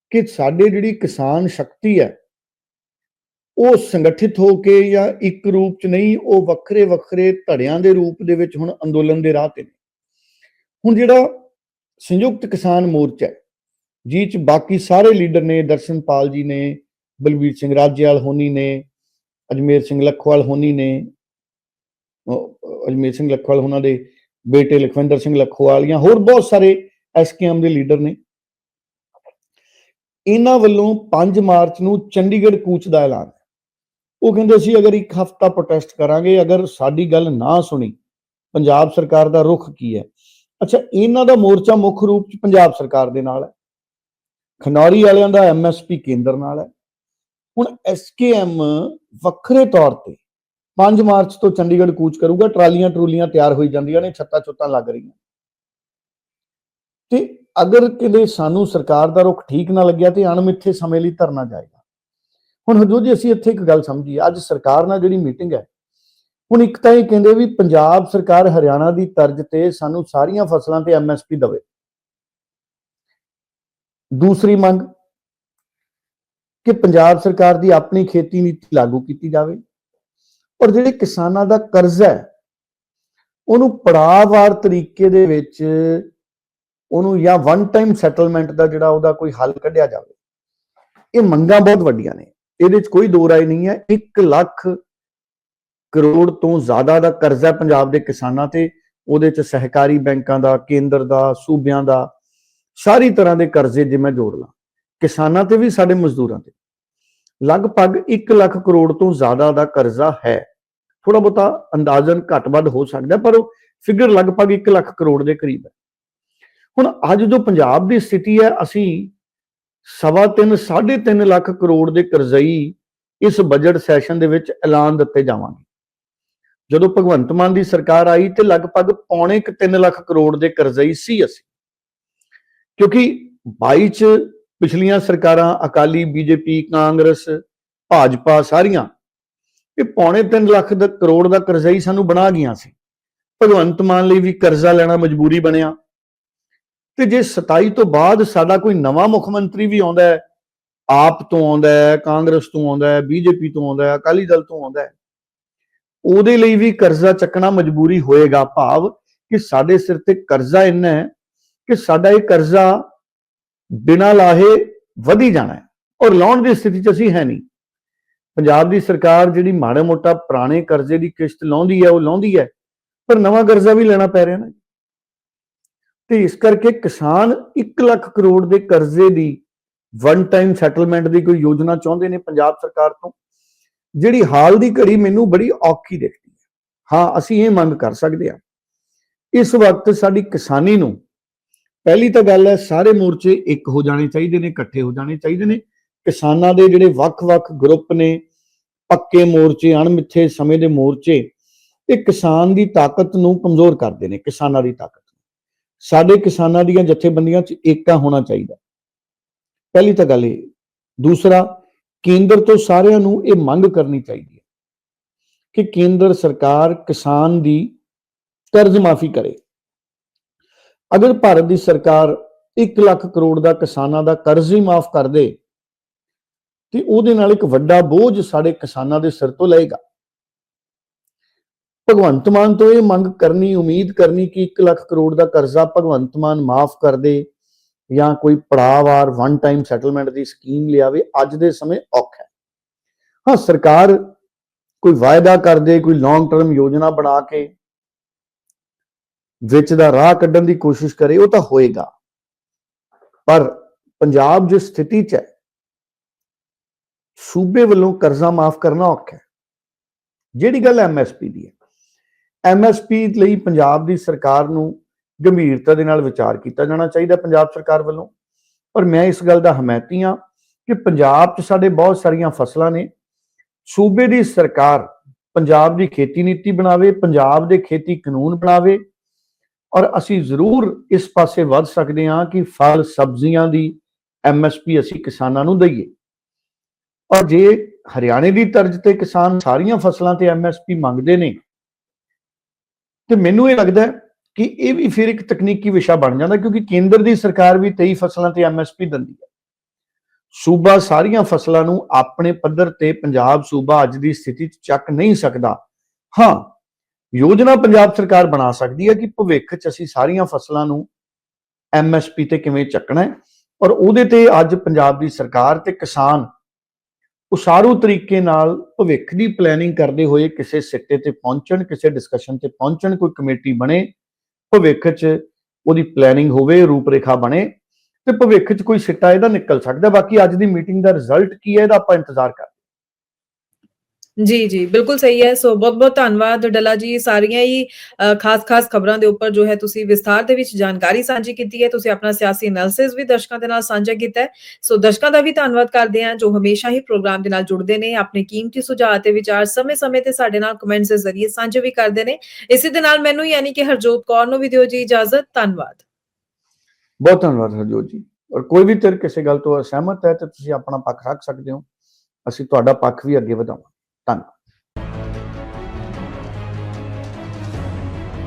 ਕਿ ਸਾਡੇ ਜਿਹੜੀ ਕਿਸਾਨ ਸ਼ਕਤੀ ਹੈ, ਉਹ ਸੰਗਠਿਤ ਹੋ ਕੇ ਜਾਂ ਇੱਕ ਰੂਪ ਚ ਨਹੀਂ, ਉਹ ਵੱਖਰੇ ਵੱਖਰੇ ਧੜਿਆਂ ਦੇ ਰੂਪ ਦੇ ਵਿੱਚ ਹੁਣ ਅੰਦੋਲਨ ਦੇ ਰਾਹ ਤੇ ਨੇ। ਹੁਣ ਜਿਹੜਾ ਸੰਯੁਕਤ ਕਿਸਾਨ ਮੋਰਚਾ ਹੈ, ਜਿਹ ਚ ਬਾਕੀ ਸਾਰੇ ਲੀਡਰ ਨੇ, ਦਰਸ਼ਨਪਾਲ ਜੀ ਨੇ, ਬਲਬੀਰ ਸਿੰਘ ਰਾਜੇਵਾਲ ਹੋਣੀ ਨੇ, ਅਜਮੇਰ ਸਿੰਘ ਲਖਵਾਲ ਹੋਣੀ ਨੇ ਅਜਮੇਰ ਸਿੰਘ ਲਖਵਾਲ ਉਹਨਾਂ ਦੇ ਬੇਟੇ ਲਖਵਿੰਦਰ ਸਿੰਘ ਲਖਵਾਲ ਜਾਂ ਹੋਰ ਬਹੁਤ ਸਾਰੇ ਐਸਕੇਐਮ ਦੇ ਲੀਡਰ ਨੇ। ਇਹਨਾਂ ਵੱਲੋਂ 5 ਮਾਰਚ ਨੂੰ ਚੰਡੀਗੜ੍ਹ ਕੂਚ ਦਾ ਐਲਾਨ ਹੈ। ਉਹ ਕਹਿੰਦੇ ਸੀ, ਅਗਰ ਇੱਕ ਹਫਤਾ ਪ੍ਰੋਟੈਸਟ ਕਰਾਂਗੇ, ਅਗਰ ਸਾਡੀ ਗੱਲ ਨਾ ਸੁਣੀ, ਪੰਜਾਬ ਸਰਕਾਰ ਦਾ ਰੁਖ ਕੀ ਹੈ? ਅੱਛਾ, ਇਹਨਾਂ ਦਾ ਮੋਰਚਾ ਮੁੱਖ ਰੂਪ ਚ ਪੰਜਾਬ ਸਰਕਾਰ ਦੇ ਨਾਲ ਹੈ। ਖਨੌਰੀ ਵਾਲਿਆਂ ਦਾ ਐਮਐਸਪੀ ਕੇਂਦਰ ਨਾਲ ਹੈ। ਹੁਣ ਐਸਕੇਐਮ ਵੱਖਰੇ ਤੌਰ ਤੇ 5 ਮਾਰਚ ਤੋਂ ਚੰਡੀਗੜ੍ਹ ਕੂਚ ਕਰੂਗਾ, ਟਰਾਲੀਆਂ ਟਰੂਲੀਆਂ ਤਿਆਰ ਹੋਈ ਜਾਂਦੀਆਂ ਨੇ, ਛੱਤਾਂ ਛੁੱਤਾਂ ਲੱਗ ਰਹੀਆਂ। ਤੇ ਅਗਰ ਕਿਤੇ ਸਾਨੂੰ ਸਰਕਾਰ ਦਾ ਰੁਖ ਠੀਕ ਨਾ ਲੱਗਿਆ ਤੇ ਅਣਮਿੱਥੇ ਸਮੇਂ ਲਈ ਧਰਨਾ ਜਾਏਗਾ। ਹੁਣ ਹਜੂਰ ਜੀ, ਅਸੀਂ ਇੱਥੇ ਇੱਕ ਗੱਲ ਸਮਝੀਏ ਅੱਜ ਸਰਕਾਰ ਨਾਲ ਜਿਹੜੀ ਮੀਟਿੰਗ ਹੈ ਹੁਣ ਇੱਕ ਤਾਂ ਇਹ ਕਹਿੰਦੇ ਵੀ ਪੰਜਾਬ ਸਰਕਾਰ ਹਰਿਆਣਾ ਦੀ ਤਰਜ਼ ਤੇ ਸਾਨੂੰ ਸਾਰੀਆਂ ਫਸਲਾਂ ਤੇ ਐਮਐਸਪੀ ਦੇਵੇ। ਦੂਸਰੀ ਮੰਗ, ਕਿ ਪੰਜਾਬ ਸਰਕਾਰ ਦੀ ਆਪਣੀ ਖੇਤੀ ਨੀਤੀ ਲਾਗੂ ਕੀਤੀ ਜਾਵੇ ਔਰ ਜਿਹੜੇ ਕਿਸਾਨਾਂ ਦਾ ਕਰਜ਼ਾ ਹੈ, ਉਹਨੂੰ ਪੜਾਅਵਾਰ ਤਰੀਕੇ ਦੇ ਵਿੱਚ ਉਹਨੂੰ ਜਾਂ ਵਨ ਟਾਈਮ ਸੈਟਲਮੈਂਟ ਦਾ ਜਿਹੜਾ ਉਹਦਾ ਕੋਈ ਹੱਲ ਕੱਢਿਆ ਜਾਵੇ। ਇਹ ਮੰਗਾਂ ਬਹੁਤ ਵੱਡੀਆਂ ਨੇ। ਇਹਦੇ ਵਿੱਚ ਕੋਈ ਦੋ ਰਾਏ ਨਹੀਂ ਹੈ। 1 ਲੱਖ ਕਰੋੜ ਤੋਂ ਜ਼ਿਆਦਾ ਦਾ ਕਰਜ਼ਾ ਪੰਜਾਬ ਦੇ ਕਿਸਾਨਾਂ ਤੇ, ਉਹਦੇ ਚ ਸਹਿਕਾਰੀ ਬੈਂਕਾਂ ਦਾ, ਕੇਂਦਰ ਦਾ, ਸੂਬਿਆਂ ਦਾ, ਸਾਰੀ ਤਰ੍ਹਾਂ ਦੇ ਕਰਜ਼ੇ ਜੇ ਮੈਂ ਜੋੜ ਲਾਂ, ਕਿਸਾਨਾਂ ਤੇ ਵੀ ਸਾਡੇ ਮਜ਼ਦੂਰਾਂ ਤੇ। ਲਗਭਗ 1 ਲੱਖ ਕਰੋੜ ਤੋਂ ਜ਼ਿਆਦਾ ਦਾ ਕਰਜ਼ਾ ਹੈ। ਥੋੜਾ ਬਹੁਤਾ ਅੰਦਾਜ਼ਨ ਘੱਟ ਵੱਧ ਹੋ ਸਕਦਾ, ਪਰ ਉਹ ਫਿਗਰ ਲਗਭਗ 1 ਲੱਖ ਕਰੋੜ ਦੇ ਕਰੀਬ ਹੈ। ਹੁਣ ਅੱਜ ਜੋ ਪੰਜਾਬ ਦੀ ਸਥਿਤੀ ਹੈ, ਅਸੀਂ ਸਵਾ ਤਿੰਨ, ਸਾਢੇ ਤਿੰਨ ਲੱਖ ਕਰੋੜ ਦੇ ਕਰਜ਼ਈ ਇਸ ਬਜਟ ਸੈਸ਼ਨ ਦੇ ਵਿੱਚ ਐਲਾਨ ਦਿੱਤੇ ਜਾਵਾਂਗੇ। ਜਦੋਂ ਭਗਵੰਤ ਮਾਨ ਦੀ ਸਰਕਾਰ ਆਈ ਤੇ ਲਗਭਗ ਪੌਣੇ 3 ਲੱਖ ਕਰੋੜ ਦੇ ਕਰਜ਼ਈ ਸੀ ਅਸੀਂ। ਕਿਉਂਕਿ 22 ਚ ਪਿਛਲੀਆਂ ਸਰਕਾਰਾਂ ਅਕਾਲੀ, ਬੀਜੇਪੀ, ਕਾਂਗਰਸ, ਭਾਜਪਾ ਸਾਰੀਆਂ, ਇਹ ਪੌਣੇ 3 ਲੱਖ ਦਾ ਕਰੋੜ ਦਾ ਕਰਜ਼ਈ ਸਾਨੂੰ ਬਣਾ ਗਈਆਂ ਸੀ। ਭਗਵੰਤ ਮਾਨ ਲਈ ਵੀ ਕਰਜ਼ਾ ਲੈਣਾ ਮਜਬੂਰੀ ਬਣਿਆ। ਤੇ ਜੇ 27 ਤੋਂ ਬਾਅਦ ਸਾਡਾ ਕੋਈ ਨਵਾਂ ਮੁੱਖ ਮੰਤਰੀ ਵੀ ਆਉਂਦਾ ਹੈ, ਆਪ ਤੋਂ ਆਉਂਦਾ ਹੈ, ਕਾਂਗਰਸ ਤੋਂ ਆਉਂਦਾ ਹੈ, ਬੀਜੇਪੀ ਤੋਂ ਆਉਂਦਾ ਹੈ, ਅਕਾਲੀ ਦਲ ਤੋਂ ਆਉਂਦਾ ਹੈ ਉਹਦੇ ਲਈ ਵੀ ਕਰਜ਼ਾ ਚੱਕਣਾ ਮਜਬੂਰੀ ਹੋਏਗਾ। ਭਾਵ ਕਿ ਸਾਡੇ ਸਿਰ ਤੇ ਕਰਜ਼ਾ ਇੰਨਾ ਹੈ ਕਿ ਸਾਡਾ ਇਹ ਕਰਜ਼ਾ ਬਿਨਾਂ ਲਾਹੇ ਵਧੀ ਜਾਣਾ ਹੈ ਔਰ ਲਾਉਣ ਦੀ ਸਥਿਤੀ 'ਚ ਅਸੀਂ ਹੈ ਨਹੀਂ। ਪੰਜਾਬ ਦੀ ਸਰਕਾਰ ਜਿਹੜੀ ਮਾੜਾ ਮੋਟਾ ਪੁਰਾਣੇ ਕਰਜ਼ੇ ਦੀ ਕਿਸ਼ਤ ਲਾਉਂਦੀ ਹੈ, ਉਹ ਲਾਉਂਦੀ ਹੈ, ਪਰ ਨਵਾਂ ਕਰਜ਼ਾ ਵੀ ਲੈਣਾ ਪੈ ਰਿਹਾ ਨਾ ਤੇ ਇਸ ਕਰਕੇ ਕਿਸਾਨ 1 ਲੱਖ ਕਰੋੜ ਦੇ ਕਰਜ਼ੇ ਦੀ ਵਨ ਟਾਈਮ ਸੈਟਲਮੈਂਟ ਦੀ ਕੋਈ ਯੋਜਨਾ ਚਾਹੁੰਦੇ ਨੇ ਪੰਜਾਬ ਸਰਕਾਰ ਤੋਂ? ਜਿਹੜੀ ਹਾਲ ਦੀ ਘੜੀ ਮੈਨੂੰ ਬੜੀ ਔਖੀ ਦਿਖਦੀ ਹੈ। ਹਾਂ, ਅਸੀਂ ਇਹ ਮੰਗ ਕਰ ਸਕਦੇ ਹਾਂ। ਇਸ ਵਕਤ ਸਾਡੀ ਕਿਸਾਨੀ ਨੂੰ ਪਹਿਲੀ ਤਾਂ ਗੱਲ ਹੈ, ਸਾਰੇ ਮੋਰਚੇ ਇੱਕ ਹੋ ਜਾਣੇ ਚਾਹੀਦੇ ਨੇ, ਇਕੱਠੇ ਹੋ ਜਾਣੇ ਚਾਹੀਦੇ ਨੇ। ਕਿਸਾਨਾਂ ਦੇ ਜਿਹੜੇ ਵੱਖ-ਵੱਖ ਗਰੁੱਪ ਨੇ, ਪੱਕੇ ਮੋਰਚੇ, ਅਣਮਿੱਥੇ ਸਮੇਂ ਦੇ ਮੋਰਚੇ, ਇਹ ਕਿਸਾਨ ਦੀ ਤਾਕਤ ਨੂੰ ਕਮਜ਼ੋਰ ਕਰਦੇ ਨੇ, ਕਿਸਾਨਾਂ ਦੀ ਤਾਕਤ ਸਾਡੇ ਕਿਸਾਨਾਂ ਦੀਆਂ ਜਥੇਬੰਦੀਆਂ 'ਚ ਏਕਾ ਹੋਣਾ ਚਾਹੀਦਾ। ਪਹਿਲੀ ਤਾਂ ਗੱਲ ਇਹ। ਦੂਸਰਾ ਕੇਂਦਰ ਤੋਂ ਸਾਰਿਆਂ ਨੂੰ ਇਹ ਮੰਗ ਕਰਨੀ ਚਾਹੀਦੀ ਹੈ ਕਿ ਕੇਂਦਰ ਸਰਕਾਰ ਕਿਸਾਨ ਦੀ ਕਰਜ਼ ਮਾਫੀ ਕਰੇ। ਅਗਰ ਭਾਰਤ ਦੀ ਸਰਕਾਰ 1 ਲੱਖ ਕਰੋੜ ਦਾ ਕਿਸਾਨਾਂ ਦਾ ਕਰਜ਼ ਹੀ ਮਾਫ ਕਰ ਦੇ, ਤੇ ਉਹਦੇ ਨਾਲ ਇੱਕ ਵੱਡਾ ਬੋਝ ਸਾਡੇ ਕਿਸਾਨਾਂ ਦੇ ਸਿਰ ਤੋਂ ਲਏਗਾ। ਭਗਵੰਤ ਮਾਨ ਤੋਂ ਇਹ ਮੰਗ ਕਰਨੀ, ਉਮੀਦ ਕਰਨੀ ਕਿ 1 ਲੱਖ ਕਰੋੜ ਦਾ ਕਰਜ਼ਾ ਭਗਵੰਤ ਮਾਨ ਮਾਫ ਕਰ ਦੇ ਜਾਂ ਕੋਈ ਪੜਾਵਾਰ ਵਨ ਟਾਈਮ ਸੈਟਲਮੈਂਟ ਦੀ ਸਕੀਮ ਲਿਆਵੇ, ਅੱਜ ਦੇ ਸਮੇਂ ਔਖਾ ਹੈ। ਹਾਂ, ਸਰਕਾਰ ਕੋਈ ਵਾਅਦਾ ਕਰਦੇ, ਕੋਈ ਲੌਂਗ ਟਰਮ ਯੋਜਨਾ ਬਣਾ ਕੇ ਵਿੱਚ ਦਾ ਰਾਹ ਕੱਢਣ ਦੀ ਕੋਸ਼ਿਸ਼ ਕਰੇ, ਉਹ ਤਾਂ ਹੋਏਗਾ। ਪਰ ਪੰਜਾਬ ਜਿਸ ਸਥਿਤੀ 'ਚ ਹੈ, ਸੂਬੇ ਵੱਲੋਂ ਕਰਜ਼ਾ ਮਾਫ ਕਰਨਾ ਔਖਾ ਹੈ। ਜਿਹੜੀ ਗੱਲ ਐਮਐਸਪੀ ਦੀ ਹੈ ਐਮਐਸਪੀ ਲਈ ਪੰਜਾਬ ਦੀ ਸਰਕਾਰ ਨੂੰ ਗੰਭੀਰਤਾ ਦੇ ਨਾਲ ਵਿਚਾਰ ਕੀਤਾ ਜਾਣਾ ਚਾਹੀਦਾ ਪੰਜਾਬ ਸਰਕਾਰ ਵੱਲੋਂ। ਪਰ ਮੈਂ ਇਸ ਗੱਲ ਦਾ ਹਮਾਇਤੀ ਹਾਂ ਕਿ ਪੰਜਾਬ 'ਚ ਸਾਡੇ ਬਹੁਤ ਸਾਰੀਆਂ ਫਸਲਾਂ ਨੇ। ਸੂਬੇ ਦੀ ਸਰਕਾਰ ਪੰਜਾਬ ਦੀ ਖੇਤੀ ਨੀਤੀ ਬਣਾਵੇ, ਪੰਜਾਬ ਦੇ ਖੇਤੀ ਕਾਨੂੰਨ ਬਣਾਵੇ। ਔਰ ਅਸੀਂ ਜ਼ਰੂਰ ਇਸ ਪਾਸੇ ਵੱਧ ਸਕਦੇ ਹਾਂ ਕਿ ਫਲ, ਸਬਜ਼ੀਆਂ ਦੀ ਐਮਐਸਪੀ ਅਸੀਂ ਕਿਸਾਨਾਂ ਨੂੰ ਦਈਏ। ਔਰ ਜੇ ਹਰਿਆਣੇ ਦੀ ਤਰਜ਼ ਤੇ ਕਿਸਾਨ ਸਾਰੀਆਂ ਫਸਲਾਂ ਤੇ ਐਮਐਸਪੀ ਮੰਗਦੇ ਨੇ, ਤੇ ਮੈਨੂੰ ਇਹ ਲੱਗਦਾ ਕਿ ਇਹ ਵੀ ਫਿਰ ਇੱਕ ਤਕਨੀਕੀ ਵਿਸ਼ਾ ਬਣ ਜਾਂਦਾ ਕਿਉਂਕਿ ਕੇਂਦਰ ਦੀ ਸਰਕਾਰ ਵੀ 23 ਫਸਲਾਂ ਤੇ ਐਮਐਸਪੀ ਦਿੰਦੀ ਹੈ। ਸੂਬਾ ਸਾਰੀਆਂ ਫਸਲਾਂ ਨੂੰ ਆਪਣੇ ਪੱਧਰ ਤੇ ਪੰਜਾਬ ਸੂਬਾ ਅੱਜ ਦੀ ਸਥਿਤੀ 'ਚ ਚੱਕ ਨਹੀਂ ਸਕਦਾ। ਹਾਂ, ਯੋਜਨਾ ਪੰਜਾਬ ਸਰਕਾਰ ਬਣਾ ਸਕਦੀ ਹੈ ਕਿ ਭਵਿੱਖ 'ਚ ਅਸੀਂ ਸਾਰੀਆਂ ਫਸਲਾਂ ਨੂੰ ਐਮਐਸਪੀ ਤੇ ਕਿਵੇਂ ਚੱਕਣਾ ਹੈ ਔਰ ਉਹਦੇ ਤੇ ਅੱਜ ਪੰਜਾਬ ਦੀ ਸਰਕਾਰ ਤੇ ਕਿਸਾਨ ਉਸਾਰੂ ਤਰੀਕੇ ਨਾਲ ਭਵਿੱਖ ਦੀ ਪਲੈਨਿੰਗ ਕਰਦੇ ਹੋਏ ਕਿਸੇ ਸਿੱਟੇ ਤੇ ਪਹੁੰਚਣ, ਕਿਸੇ ਡਿਸਕਸ਼ਨ ਤੇ ਪਹੁੰਚਣ, ਕੋਈ ਕਮੇਟੀ ਬਣੇ ਭਵਿੱਖ 'ਚ ਉਹਦੀ ਪਲੈਨਿੰਗ ਹੋਵੇ, ਰੂਪਰੇਖਾ ਬਣੇ, ਤੇ ਭਵਿੱਖ 'ਚ ਕੋਈ ਸਿੱਟਾ ਇਹਦਾ ਨਿਕਲ ਸਕਦਾ। ਬਾਕੀ ਅੱਜ ਦੀ ਮੀਟਿੰਗ ਦਾ ਰਿਜ਼ਲਟ ਕੀ ਹੈ, ਇਹਦਾ ਆਪਾਂ ਇੰਤਜ਼ਾਰ ਕਰ ਜੀ ਜੀ ਬਿਲਕੁਲ ਸਹੀ ਹੈ। ਸੋ ਬਹੁਤ ਬਹੁਤ ਧੰਨਵਾਦ ਡੱਲਾ ਜੀ ਸਾਰੀਆਂ ਹੀ ਅ, ਖਾਸ-ਖਾਸ ਖਬਰਾਂ ਦੇ ਉੱਪਰ ਜੋ ਹੈ ਤੁਸੀਂ ਵਿਸਥਾਰ ਦੇ ਵਿੱਚ ਜਾਣਕਾਰੀ ਸਾਂਝੀ ਕੀਤੀ ਹੈ। ਤੁਸੀਂ ਆਪਣਾ ਸਿਆਸੀ ਐਨਾਲਿਸਿਸ ਵੀ ਦਰਸ਼ਕਾਂ ਦੇ ਨਾਲ ਸਾਂਝਾ ਕੀਤਾ ਹੈ। ਸੋ ਦਰਸ਼ਕਾਂ ਦਾ ਵੀ ਧੰਨਵਾਦ ਕਰਦੇ ਹਾਂ ਜੋ ਹਮੇਸ਼ਾ ਹੀ ਪ੍ਰੋਗਰਾਮ ਦੇ ਨਾਲ ਜੁੜਦੇ ਨੇ ਆਪਣੇ ਕੀਮਤੀ ਸੁਝਾਅ ਤੇ ਵਿਚਾਰ ਸਮੇਂ-ਸਮੇਂ ਤੇ ਸਾਡੇ ਨਾਲ ਕਮੈਂਟਸ ਦੇ ਜ਼ਰੀਏ ਸਾਂਝੇ ਵੀ ਕਰਦੇ ਨੇ। ਇਸੇ ਦੇ ਨਾਲ ਮੈਨੂੰ ਯਾਨੀ ਕਿ ਹਰਜੋਤ ਕੌਰ ਨੂੰ ਵੀ ਦਿਓ ਜੀ ਇਜਾਜ਼ਤ। ਧੰਨਵਾਦ। ਬਹੁਤ ਧੰਨਵਾਦ ਹਰਜੋਤ ਜੀ। ਔਰ ਕੋਈ ਵੀ ਧਿਰ ਕਿਸੇ ਗੱਲ ਤੋਂ ਅਸਹਿਮਤ ਹੈ ਤੇ ਤੁਸੀਂ ਆਪਣਾ ਪੱਖ ਰੱਖ ਸਕਦੇ ਹੋ। ਅਸੀਂ ਤੁਹਾਡਾ ਪੱਖ ਵੀ ਅੱਗੇ ਵਧਾਵਾਂਗੇ। ਧੰਨਵਾਦ